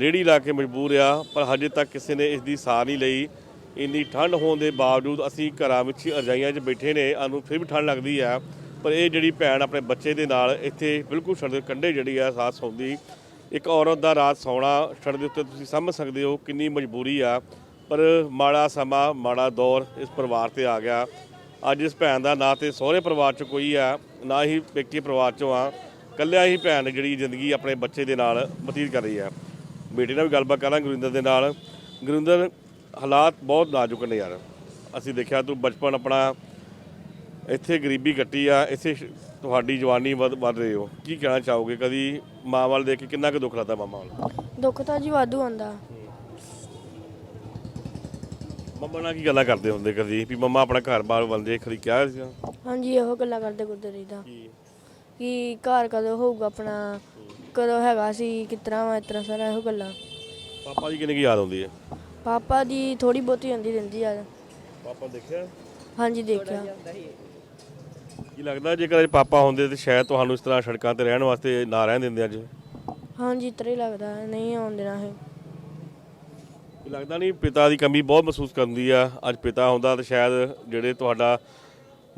ਰੇੜੀ ਲਾ ਕੇ ਮਜਬੂਰ ਆ, ਪਰ ਹਜੇ ਤੱਕ ਕਿਸੇ ਨੇ ਇਸ ਦੀ ਸਾਹ ਨਹੀਂ ਲਈ। ਇੰਨੀ ਠੰਡ ਹੋਣ ਦੇ ਬਾਵਜੂਦ ਅਸੀਂ ਘਰਾਂ ਵਿੱਚ ਰਜਾਈਆਂ 'ਚ ਬੈਠੇ ਨੇ, ਸਾਨੂੰ ਫਿਰ ਵੀ ਠੰਡ ਲੱਗਦੀ ਆ। ਪਰ ਇਹ ਜਿਹੜੀ ਭੈਣ ਆਪਣੇ ਬੱਚੇ ਦੇ ਨਾਲ ਇੱਥੇ ਬਿਲਕੁਲ ਸੜਕ ਦੇ ਕੰਢੇ ਜਿਹੜੀ ਆ, ਸਾਥ ਸੌਂਦੀ। ਇੱਕ ਔਰਤ ਦਾ ਰਾਤ ਸੌਣਾ ਸੜਕ ਦੇ ਉੱਤੇ ਤੁਸੀਂ ਸਮਝ ਸਕਦੇ ਹੋ ਕਿੰਨੀ ਮਜਬੂਰੀ ਆ। ਪਰ ਮਾੜਾ ਸਮਾਂ, ਮਾੜਾ ਦੌਰ ਇਸ ਪਰਿਵਾਰ ਤੇ ਆ ਗਿਆ। ਅੱਜ ਇਸ ਭੈਣ ਦਾ ਨਾ ਤੇ ਸਹੁਰੇ ਪਰਿਵਾਰ 'ਚ ਕੋਈ ਆ ਨਾ ਹੀ ਪੇਕੇ ਪਰਿਵਾਰ 'ਚੋਂ ਆ ਕੱਲਿਆ ਹੀ ਭੈਣ ਜਿਹੜੀ ਜ਼ਿੰਦਗੀ ਆਪਣੇ ਬੱਚੇ ਦੇ ਨਾਲ ਬਤੀਤ ਕਰ ਰਹੀ ਆ ਬੇਟੇ ਨਾਲ ਵੀ ਗੱਲਬਾਤ ਕਰਾਂ ਗੁਰਿੰਦਰ ਦੇ ਨਾਲ। ਗੁਰਿੰਦਰ, ਹਾਲਾਤ ਬਹੁਤ ਨਾਜ਼ੁਕ ਨੇ ਯਾਰ। ਅਸੀਂ ਦੇਖਿਆ ਤੂੰ ਬਚਪਨ ਆਪਣਾ ਇੱਥੇ ਗਰੀਬੀ ਕੱਟੀ ਆ, ਇੱਥੇ ਤੁਹਾਡੀ ਜਵਾਨੀ ਵੱਧ ਵੱਧ ਰਹੇ ਹੋ। ਕੀ ਕਹਿਣਾ ਚਾਹੋਗੇ? ਕਦੀ ਮਾਂ ਵੱਲ ਦੇਖ ਕੇ ਕਿੰਨਾ ਕੁ ਦੁੱਖ ਲੱਗਦਾ ਮਾਮਾ ਵੱਲ? ਦੁੱਖ ਤਾਂ ਜੀ ਵਾਧੂ ਆਉਂਦਾ। ਮੰਮਾ ਨਾਲ ਕੀ ਗੱਲਾਂ ਕਰਦੇ ਹੁੰਦੇ ਕਦੀ? ਵੀ ਮੰਮਾ ਆਪਣਾ ਘਰ-ਬਾਰ ਬੰਦੇ ਖਰੀ ਕਿਹਾ ਸੀ ਹਾਂਜੀ ਇਹੋ ਗੱਲਾਂ ਕਰਦੇ ਗੁਰਦੇ ਰਹੀਦਾ ਕੀ? ਕਿ ਘਰ ਕਦੋਂ ਹੋਊਗਾ ਆਪਣਾ ਕਦੋਂ ਹੈਗਾ ਸੀ ਕਿਤਨਾ ਵਾ ਇਤਨਾ ਸਾਰਾ ਇਹੋ ਗੱਲਾਂ। ਪਾਪਾ ਜੀ ਕਿੰਨੀ ਕੁ ਯਾਦ ਆਉਂਦੀ ਹੈ? ਪਾਪਾ ਦੀ ਥੋੜੀ ਬਹੁਤੀ ਹੁੰਦੀ ਰਹਿੰਦੀ ਯਾਰ। ਪਾਪਾ ਦੇਖਿਆ? ਹਾਂਜੀ ਦੇਖਿਆ। ਕੀ ਲੱਗਦਾ ਜੇਕਰ ਅੱਜ ਪਾਪਾ ਹੁੰਦੇ ਤੇ ਸ਼ਾਇਦ ਤੁਹਾਨੂੰ ਇਸ ਤਰ੍ਹਾਂ ਸੜਕਾਂ ਤੇ ਰਹਿਣ ਵਾਸਤੇ ਨਾ ਰਹਿਣ ਦਿੰਦੇ ਅੱਜ? ਹਾਂਜੀ ਇਤਰਾ ਹੀ ਲੱਗਦਾ ਨਹੀਂ ਆਉਣ ਦੇਣਾ ਇਹ। ਲੱਗਦਾ ਨਹੀਂ ਪਿਤਾ ਦੀ ਕਮੀ ਬਹੁਤ ਮਹਿਸੂਸ ਕਰਦੀ ਆ। ਅੱਜ ਪਿਤਾ ਹੁੰਦਾ ਤਾਂ ਸ਼ਾਇਦ ਜਿਹੜੇ ਤੁਹਾਡਾ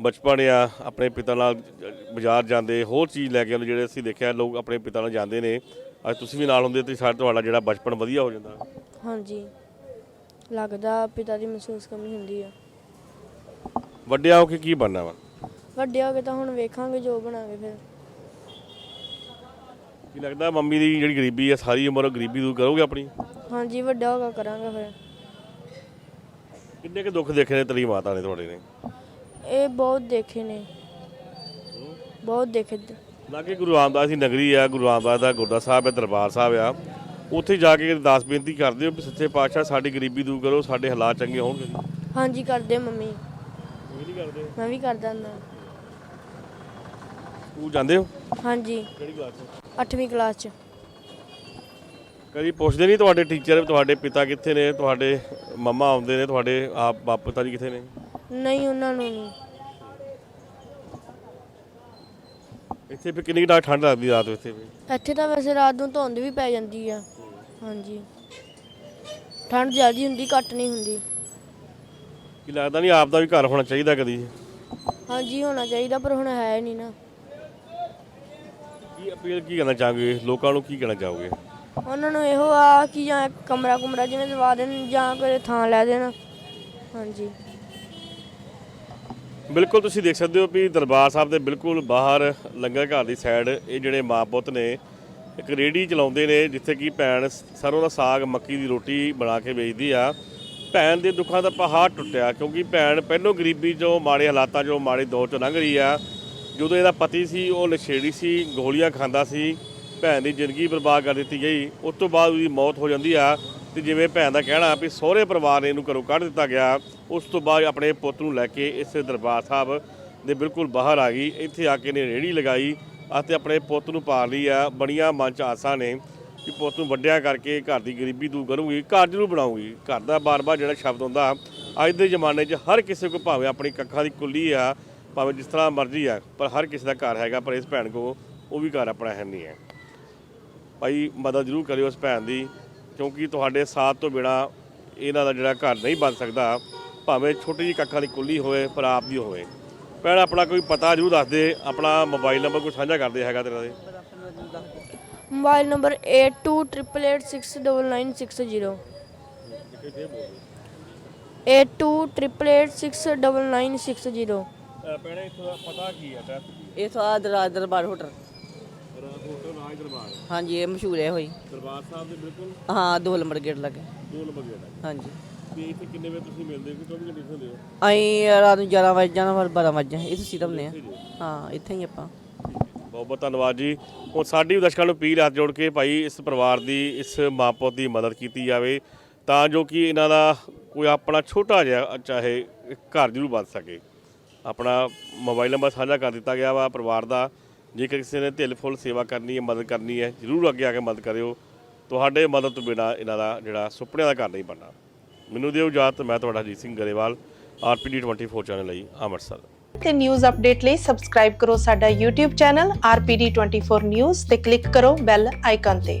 ਬਚਪਨ ਆ ਆਪਣੇ ਪਿਤਾ ਨਾਲ ਬਾਜ਼ਾਰ ਜਾਂਦੇ ਹੋਰ ਚੀਜ਼ ਲੈ ਕੇ ਆਉਂਦੇ ਜਿਹੜੇ ਅਸੀਂ ਦੇਖਿਆ ਲੋਕ ਆਪਣੇ ਪਿਤਾ ਨਾਲ ਜਾਂਦੇ ਨੇ। ਅੱਜ ਤੁਸੀਂ ਵੀ ਨਾਲ ਹੁੰਦੇ ਤੇ ਸਾਡਾ ਤੁਹਾਡਾ ਜਿਹੜਾ ਬਚਪਨ ਵਧੀਆ ਹੋ ਜਾਂਦਾ। ਹਾਂਜੀ। ਲੱਗਦਾ ਪਿਤਾ ਦੀ ਮਹਿਸੂਸ ਕਮੀ ਹੁੰਦੀ ਆ। ਵੱਡਿਆ ਹੋ ਕੇ ਕੀ ਬਣਨਾ ਵਾ? ਵੱਡੇ ਹੋ ਕੇ ਤਾਂ ਹੁਣ ਵੇਖਾਂਗੇ ਜੋ ਬਣਾਂਗੇ ਫਿਰ। ਕੀ ਲੱਗਦਾ ਮੰਮੀ ਦੀ ਜਿਹੜੀ ਗਰੀਬੀ ਆ ਸਾਰੀ ਉਮਰ ਗਰੀਬੀ ਦੂਰ ਕਰੋਗੇ ਆਪਣੀ? ਹਾਂਜੀ ਵੱਡਾ ਹੋ ਕੇ ਕਰਾਂਗੇ ਫਿਰ। ਕਿੰਨੇ ਕੁ ਦੁੱਖ ਦੇਖੇ ਨੇ ਤੇਰੀ ਮਾਤਾ ਨੇ ਤੁਹਾਡੇ ਨੇ? ਇਹ ਬਹੁਤ ਦੇਖੇ ਨੇ। ਬਹੁਤ ਦੇਖੇ। ਲਾਗੇ ਗੁਰੂ ਰਾਮਦਾਸ ਦੀ ਨਗਰੀ ਆ ਗੁਰੂ ਰਾਮਦਾਸ ਦਾ ਗੁਰਦਾ ਸਾਹਿਬ ਹੈ ਦਰਬਾਰ ਸਾਹਿਬ ਆ। ਉੱਥੇ ਜਾ ਕੇ ਅਰਦਾਸ ਬੇਨਤੀ ਕਰਦੇ ਹੋ ਵੀ ਸੱਚੇ ਪਾਤਸ਼ਾਹ ਸਾਡੀ ਗਰੀਬੀ ਦੂਰ ਕਰੋ ਸਾਡੇ ਹਾਲਾਤ ਚੰਗੇ ਹੋਣਗੇ। ਹਾਂਜੀ ਕਰਦੇ ਮੰਮੀ। ਉਹ ਨਹੀਂ ਕਰਦੇ? ਮੈਂ ਵੀ ਕਰਦਾ ਹੁੰਦਾ। ਸਕੂਲ ਜਾਂਦੇ ਹੋ? ਹਾਂਜੀ। ਕਿਹੜੀ ਕਲਾਸ 'ਚ? 8ਵੀਂ ਕਲਾਸ 'ਚ। ਕਦੀ ਪੁੱਛਦੇ ਨਹੀਂ ਤੁਹਾਡੇ ਟੀਚਰ ਤੁਹਾਡੇ ਪਿਤਾ ਕਿੱਥੇ ਨੇ ਤੁਹਾਡੇ ਮੰਮਾ ਆਉਂਦੇ ਨੇ ਤੁਹਾਡੇ ਆਪ ਬਾਪੂ ਜੀ ਕਿੱਥੇ ਨੇ? ਨਹੀਂ ਉਹਨਾਂ ਨੂੰ ਨਹੀਂ। ਇੱਥੇ ਵੀ ਕਿੰਨੀ ਕੁ ਠੰਡ ਲੱਗਦੀ ਰਾਤ ਨੂੰ ਵੀ? ਇੱਥੇ ਤਾਂ ਵੈਸੇ ਰਾਤ ਨੂੰ ਧੁੰਦ ਵੀ ਪੈ ਜਾਂਦੀ ਆ। ਹਾਂਜੀ। ਠੰਡ ਜ਼ਿਆਦੀ ਹੁੰਦੀ ਘੱਟ ਨਹੀਂ ਹੁੰਦੀ। ਕੀ ਲੱਗਦਾ ਨਹੀਂ ਆਪ ਦਾ ਵੀ ਘਰ ਹੋਣਾ ਚਾਹੀਦਾ ਕਦੀ? ਹਾਂਜੀ ਹੋਣਾ ਚਾਹੀਦਾ ਪਰ ਹੁਣ ਹੈ ਨਹੀਂ ਨਾ। ਕੀ ਅਪੀਲ ਕੀ ਕਰਨਾ ਚਾਹੋਗੇ? ਲੋਕਾਂ ਨੂੰ ਕੀ ਕਹਿਣਾ ਚਾਹੋਗੇ? ਉਹਨਾਂ ਨੂੰ ਇਹੋ ਆ ਕਿ ਜਾਂ ਕਮਰਾ ਕੁਮਰਾ ਜਿਵੇਂ ਦਵਾ ਦੇਣ ਜਾਂ ਕੋਈ ਥਾਂ ਲੈ ਦੇਣ। ਹਾਂਜੀ। ਬਿਲਕੁਲ ਤੁਸੀਂ ਦੇਖ ਸਕਦੇ ਹੋ ਵੀ ਦਰਬਾਰ ਸਾਹਿਬ ਦੇ ਬਿਲਕੁਲ ਬਾਹਰ ਲੰਗਰ ਘਰ ਦੀ ਸਾਈਡ ਇਹ ਜਿਹੜੇ ਮਾਂ ਪੁੱਤ ਨੇ, ਇੱਕ ਰੇੜੀ ਚਲਾਉਂਦੇ ਨੇ ਜਿੱਥੇ ਕਿ ਭੈਣ ਸਰੋਂ ਦਾ ਸਾਗ, ਮੱਕੀ ਦੀ ਰੋਟੀ ਬਣਾ ਕੇ ਵੇਚਦੀ ਆ। ਭੈਣ ਦੇ ਦੁੱਖਾਂ ਦਾ ਪਹਾੜ ਟੁੱਟਿਆ ਕਿਉਂਕਿ ਭੈਣ ਪਹਿਲੋਂ ਗਰੀਬੀ ਚੋਂ, ਮਾੜੇ ਹਾਲਾਤਾਂ ਚੋਂ, ਮਾੜੇ ਦੌਰ ਚੋਂ ਲੰਘ ਰਹੀ ਆ। ਜਦੋਂ ਇਹਦਾ ਪਤੀ ਸੀ, ਉਹ ਨਸ਼ੇੜੀ ਸੀ, ਗੋਲੀਆਂ ਖਾਂਦਾ ਸੀ। ਭੈਣ ਦੀ ਜ਼ਿੰਦਗੀ ਬਰਬਾਦ ਕਰ ਦਿੱਤੀ ਗਈ। ਉਸ ਤੋਂ ਬਾਅਦ ਉਹਦੀ ਮੌਤ ਹੋ ਜਾਂਦੀ ਆ ਤੇ ਜਿਵੇਂ ਭੈਣ ਦਾ ਕਹਿਣਾ ਵੀ ਸਹੁਰੇ ਪਰਿਵਾਰ ਨੇ ਇਹਨੂੰ ਘਰੋਂ ਕੱਢ ਦਿੱਤਾ ਗਿਆ, ਉਸ ਤੋਂ ਬਾਅਦ ਆਪਣੇ ਪੁੱਤ ਨੂੰ ਲੈ ਕੇ ਇਸ ਦਰਬਾਰ ਸਾਹਿਬ ਦੇ ਬਿਲਕੁਲ ਬਾਹਰ ਆ ਗਈ। ਇੱਥੇ ਆ ਕੇ ਨੇ ਰੇੜੀ ਲਗਾਈ ਅਤੇ ਆਪਣੇ ਪੁੱਤ ਨੂੰ ਪਾਲ ਲਈ ਆ। ਬਣੀਆਂ ਮਨ ਚ ਆਸਾਂ ਨੇ ਕਿ ਪੁੱਤ ਨੂੰ ਵੱਡਿਆਂ ਕਰਕੇ ਘਰ ਦੀ ਗਰੀਬੀ ਦੂਰ ਕਰੂਗੀ, ਘਰ ਜ਼ਰੂਰ ਬਣਾਉਂਗੀ ਘਰ ਦਾ ਬਾਰ-ਬਾਰ ਜਿਹੜਾ ਸ਼ਬਦ ਹੁੰਦਾ, ਅੱਜ ਦੇ ਜ਼ਮਾਨੇ 'ਚ ਹਰ ਕਿਸੇ ਕੋਲ ਭਾਵੇਂ ਆਪਣੀ ਕੱਖਾਂ ਦੀ ਕੁੱਲੀ ਆ, ਭਾਵੇਂ ਜਿਸ ਤਰ੍ਹਾਂ ਮਰਜ਼ੀ ਆ, ਪਰ ਹਰ ਕਿਸੇ ਦਾ ਘਰ ਹੈਗਾ, ਪਰ ਇਸ ਭੈਣ ਕੋ ਉਹ ਵੀ ਘਰ ਆਪਣਾ ਹੈ ਨਹੀਂ ਹੈ। ਭਾਈ ਮਦਦ ਜ਼ਰੂਰ ਕਰਿਓ ਉਸ ਭੈਣ ਦੀ ਕਿਉਂਕਿ ਤੁਹਾਡੇ ਸਾਥ ਤੋਂ ਬਿਨਾ ਇਹਨਾਂ ਦਾ ਜਿਹੜਾ ਘਰ ਨਹੀਂ ਬਣ ਸਕਦਾ ਭਾਵੇਂ ਛੋਟੀ ਜਿਹੀ ਕੱਖਾਂ ਦੀ ਕੁੱਲੀ ਹੋਵੇ ਪਰ ਆਪ ਦੀ ਹੋਵੇ। ਭੈਣ ਆਪਣਾ ਕੋਈ ਪਤਾ ਜ਼ਰੂਰ ਦੱਸ ਦੇ ਆਪਣਾ ਮੋਬਾਈਲ ਨੰਬਰ ਕੋਈ ਸਾਂਝਾ ਕਰਦੇ ਹੈਗਾ ਤੇਰਾ ਦੇ ਮੋਬਾਈਲ ਨੰਬਰ 8288869960 8288869960 ਭੈਣੇ ਇੱਥੋਂ ਪਤਾ ਕੀ ਹੈ ਐਡਰੈਸ ਇਹ ਦਰਬਾਰ ਦਰਬਾਰ ਹੋਟਲ। ਦਰਬਾਰ ਹਾਂਜੀ ਇਹ ਮਸ਼ਹੂਰ ਹੈ ਹੋਈ। ਦਰਬਾਰ ਸਾਹਿਬ ਦੇ ਬਿਲਕੁਲ? ਹਾਂ ਦੋ ਨੰਬਰ ਗੇਟ ਲੱਗੇ। ਦੋ ਨੰਬਰ ਗੇਟ ਹੈ ਹਾਂਜੀ। ਤੇ ਇੱਥੇ ਕਿੰਨੇ ਵਜੇ ਤੁਸੀਂ ਮਿਲਦੇ ਹੋ? ਕਿ 24 ਘੰਟੇ ਹੁੰਦੇ ਹੋ? ਅਸੀਂ ਰਾਤ ਨੂੰ 11 ਵਜੇ ਜਾਣਾ ਫਿਰ 12 ਵਜੇ ਇਹ ਤੁਸੀਂ ਰਮਨੇ ਆ। ਹਾਂ ਇੱਥੇ ਹੀ ਆਪਾਂ। ਬਹੁਤ ਬਹੁਤ ਧੰਨਵਾਦ ਜੀ। ਹੁਣ ਸਾਡੀ ਦਰਸ਼ਕਾਂ ਨੂੰ ਪੀਰ ਹੱਥ ਜੋੜ ਕੇ ਭਾਈ ਇਸ ਪਰਿਵਾਰ ਦੀ ਇਸ ਮਾਂ ਪੁੱਤ ਦੀ ਮਦਦ ਕੀਤੀ ਜਾਵੇ ਤਾਂ ਜੋ ਕਿ ਇਹਨਾਂ ਦਾ ਕੋਈ ਆਪਣਾ ਛੋਟਾ ਜਿਹਾ ਚਾਹੇ ਘਰ ਜ਼ਰੂਰ ਬਣ ਸਕੇ। ਆਪਣਾ ਮੋਬਾਈਲ ਨੰਬਰ ਸਾਂਝਾ ਕਰ ਦਿੱਤਾ ਗਿਆ ਵਾ ਪਰਿਵਾਰ ਦਾ। ਜੇਕਰ ਕਿਸੇ ਨੇ ਢਿੱਲ ਫੁੱਲ ਸੇਵਾ ਕਰਨੀ ਹੈ, ਮਦਦ ਕਰਨੀ ਹੈ, ਜ਼ਰੂਰ ਅੱਗੇ ਆ ਕੇ ਮਦਦ ਕਰਿਓ। ਤੁਹਾਡੇ ਮਦਦ ਤੋਂ ਬਿਨਾ ਇਹਨਾਂ ਦਾ ਜਿਹੜਾ ਸੁਪਨਿਆਂ ਦਾ ਘਰ ਨਹੀਂ ਬਣਨਾ। ਮੈਨੂੰ ਦਿਓ ਇਜਾਜ਼ਤ, ਮੈਂ ਤੁਹਾਡਾ ਅਜੀਤ ਸਿੰਘ ਗਰੇਵਾਲ, ਆਰਪੀਡੀ 24 ਚੈਨਲ ਲਈ ਅੰਮ੍ਰਿਤਸਰ। ਤੇ ਨਿਊਜ਼ ਅਪਡੇਟ ਲਈ ਸਬਸਕ੍ਰਾਈਬ ਕਰੋ ਸਾਡਾ YouTube ਚੈਨਲ RPD24 News ਤੇ ਕਲਿੱਕ ਕਰੋ ਬੈਲ ਆਈਕਨ ਤੇ।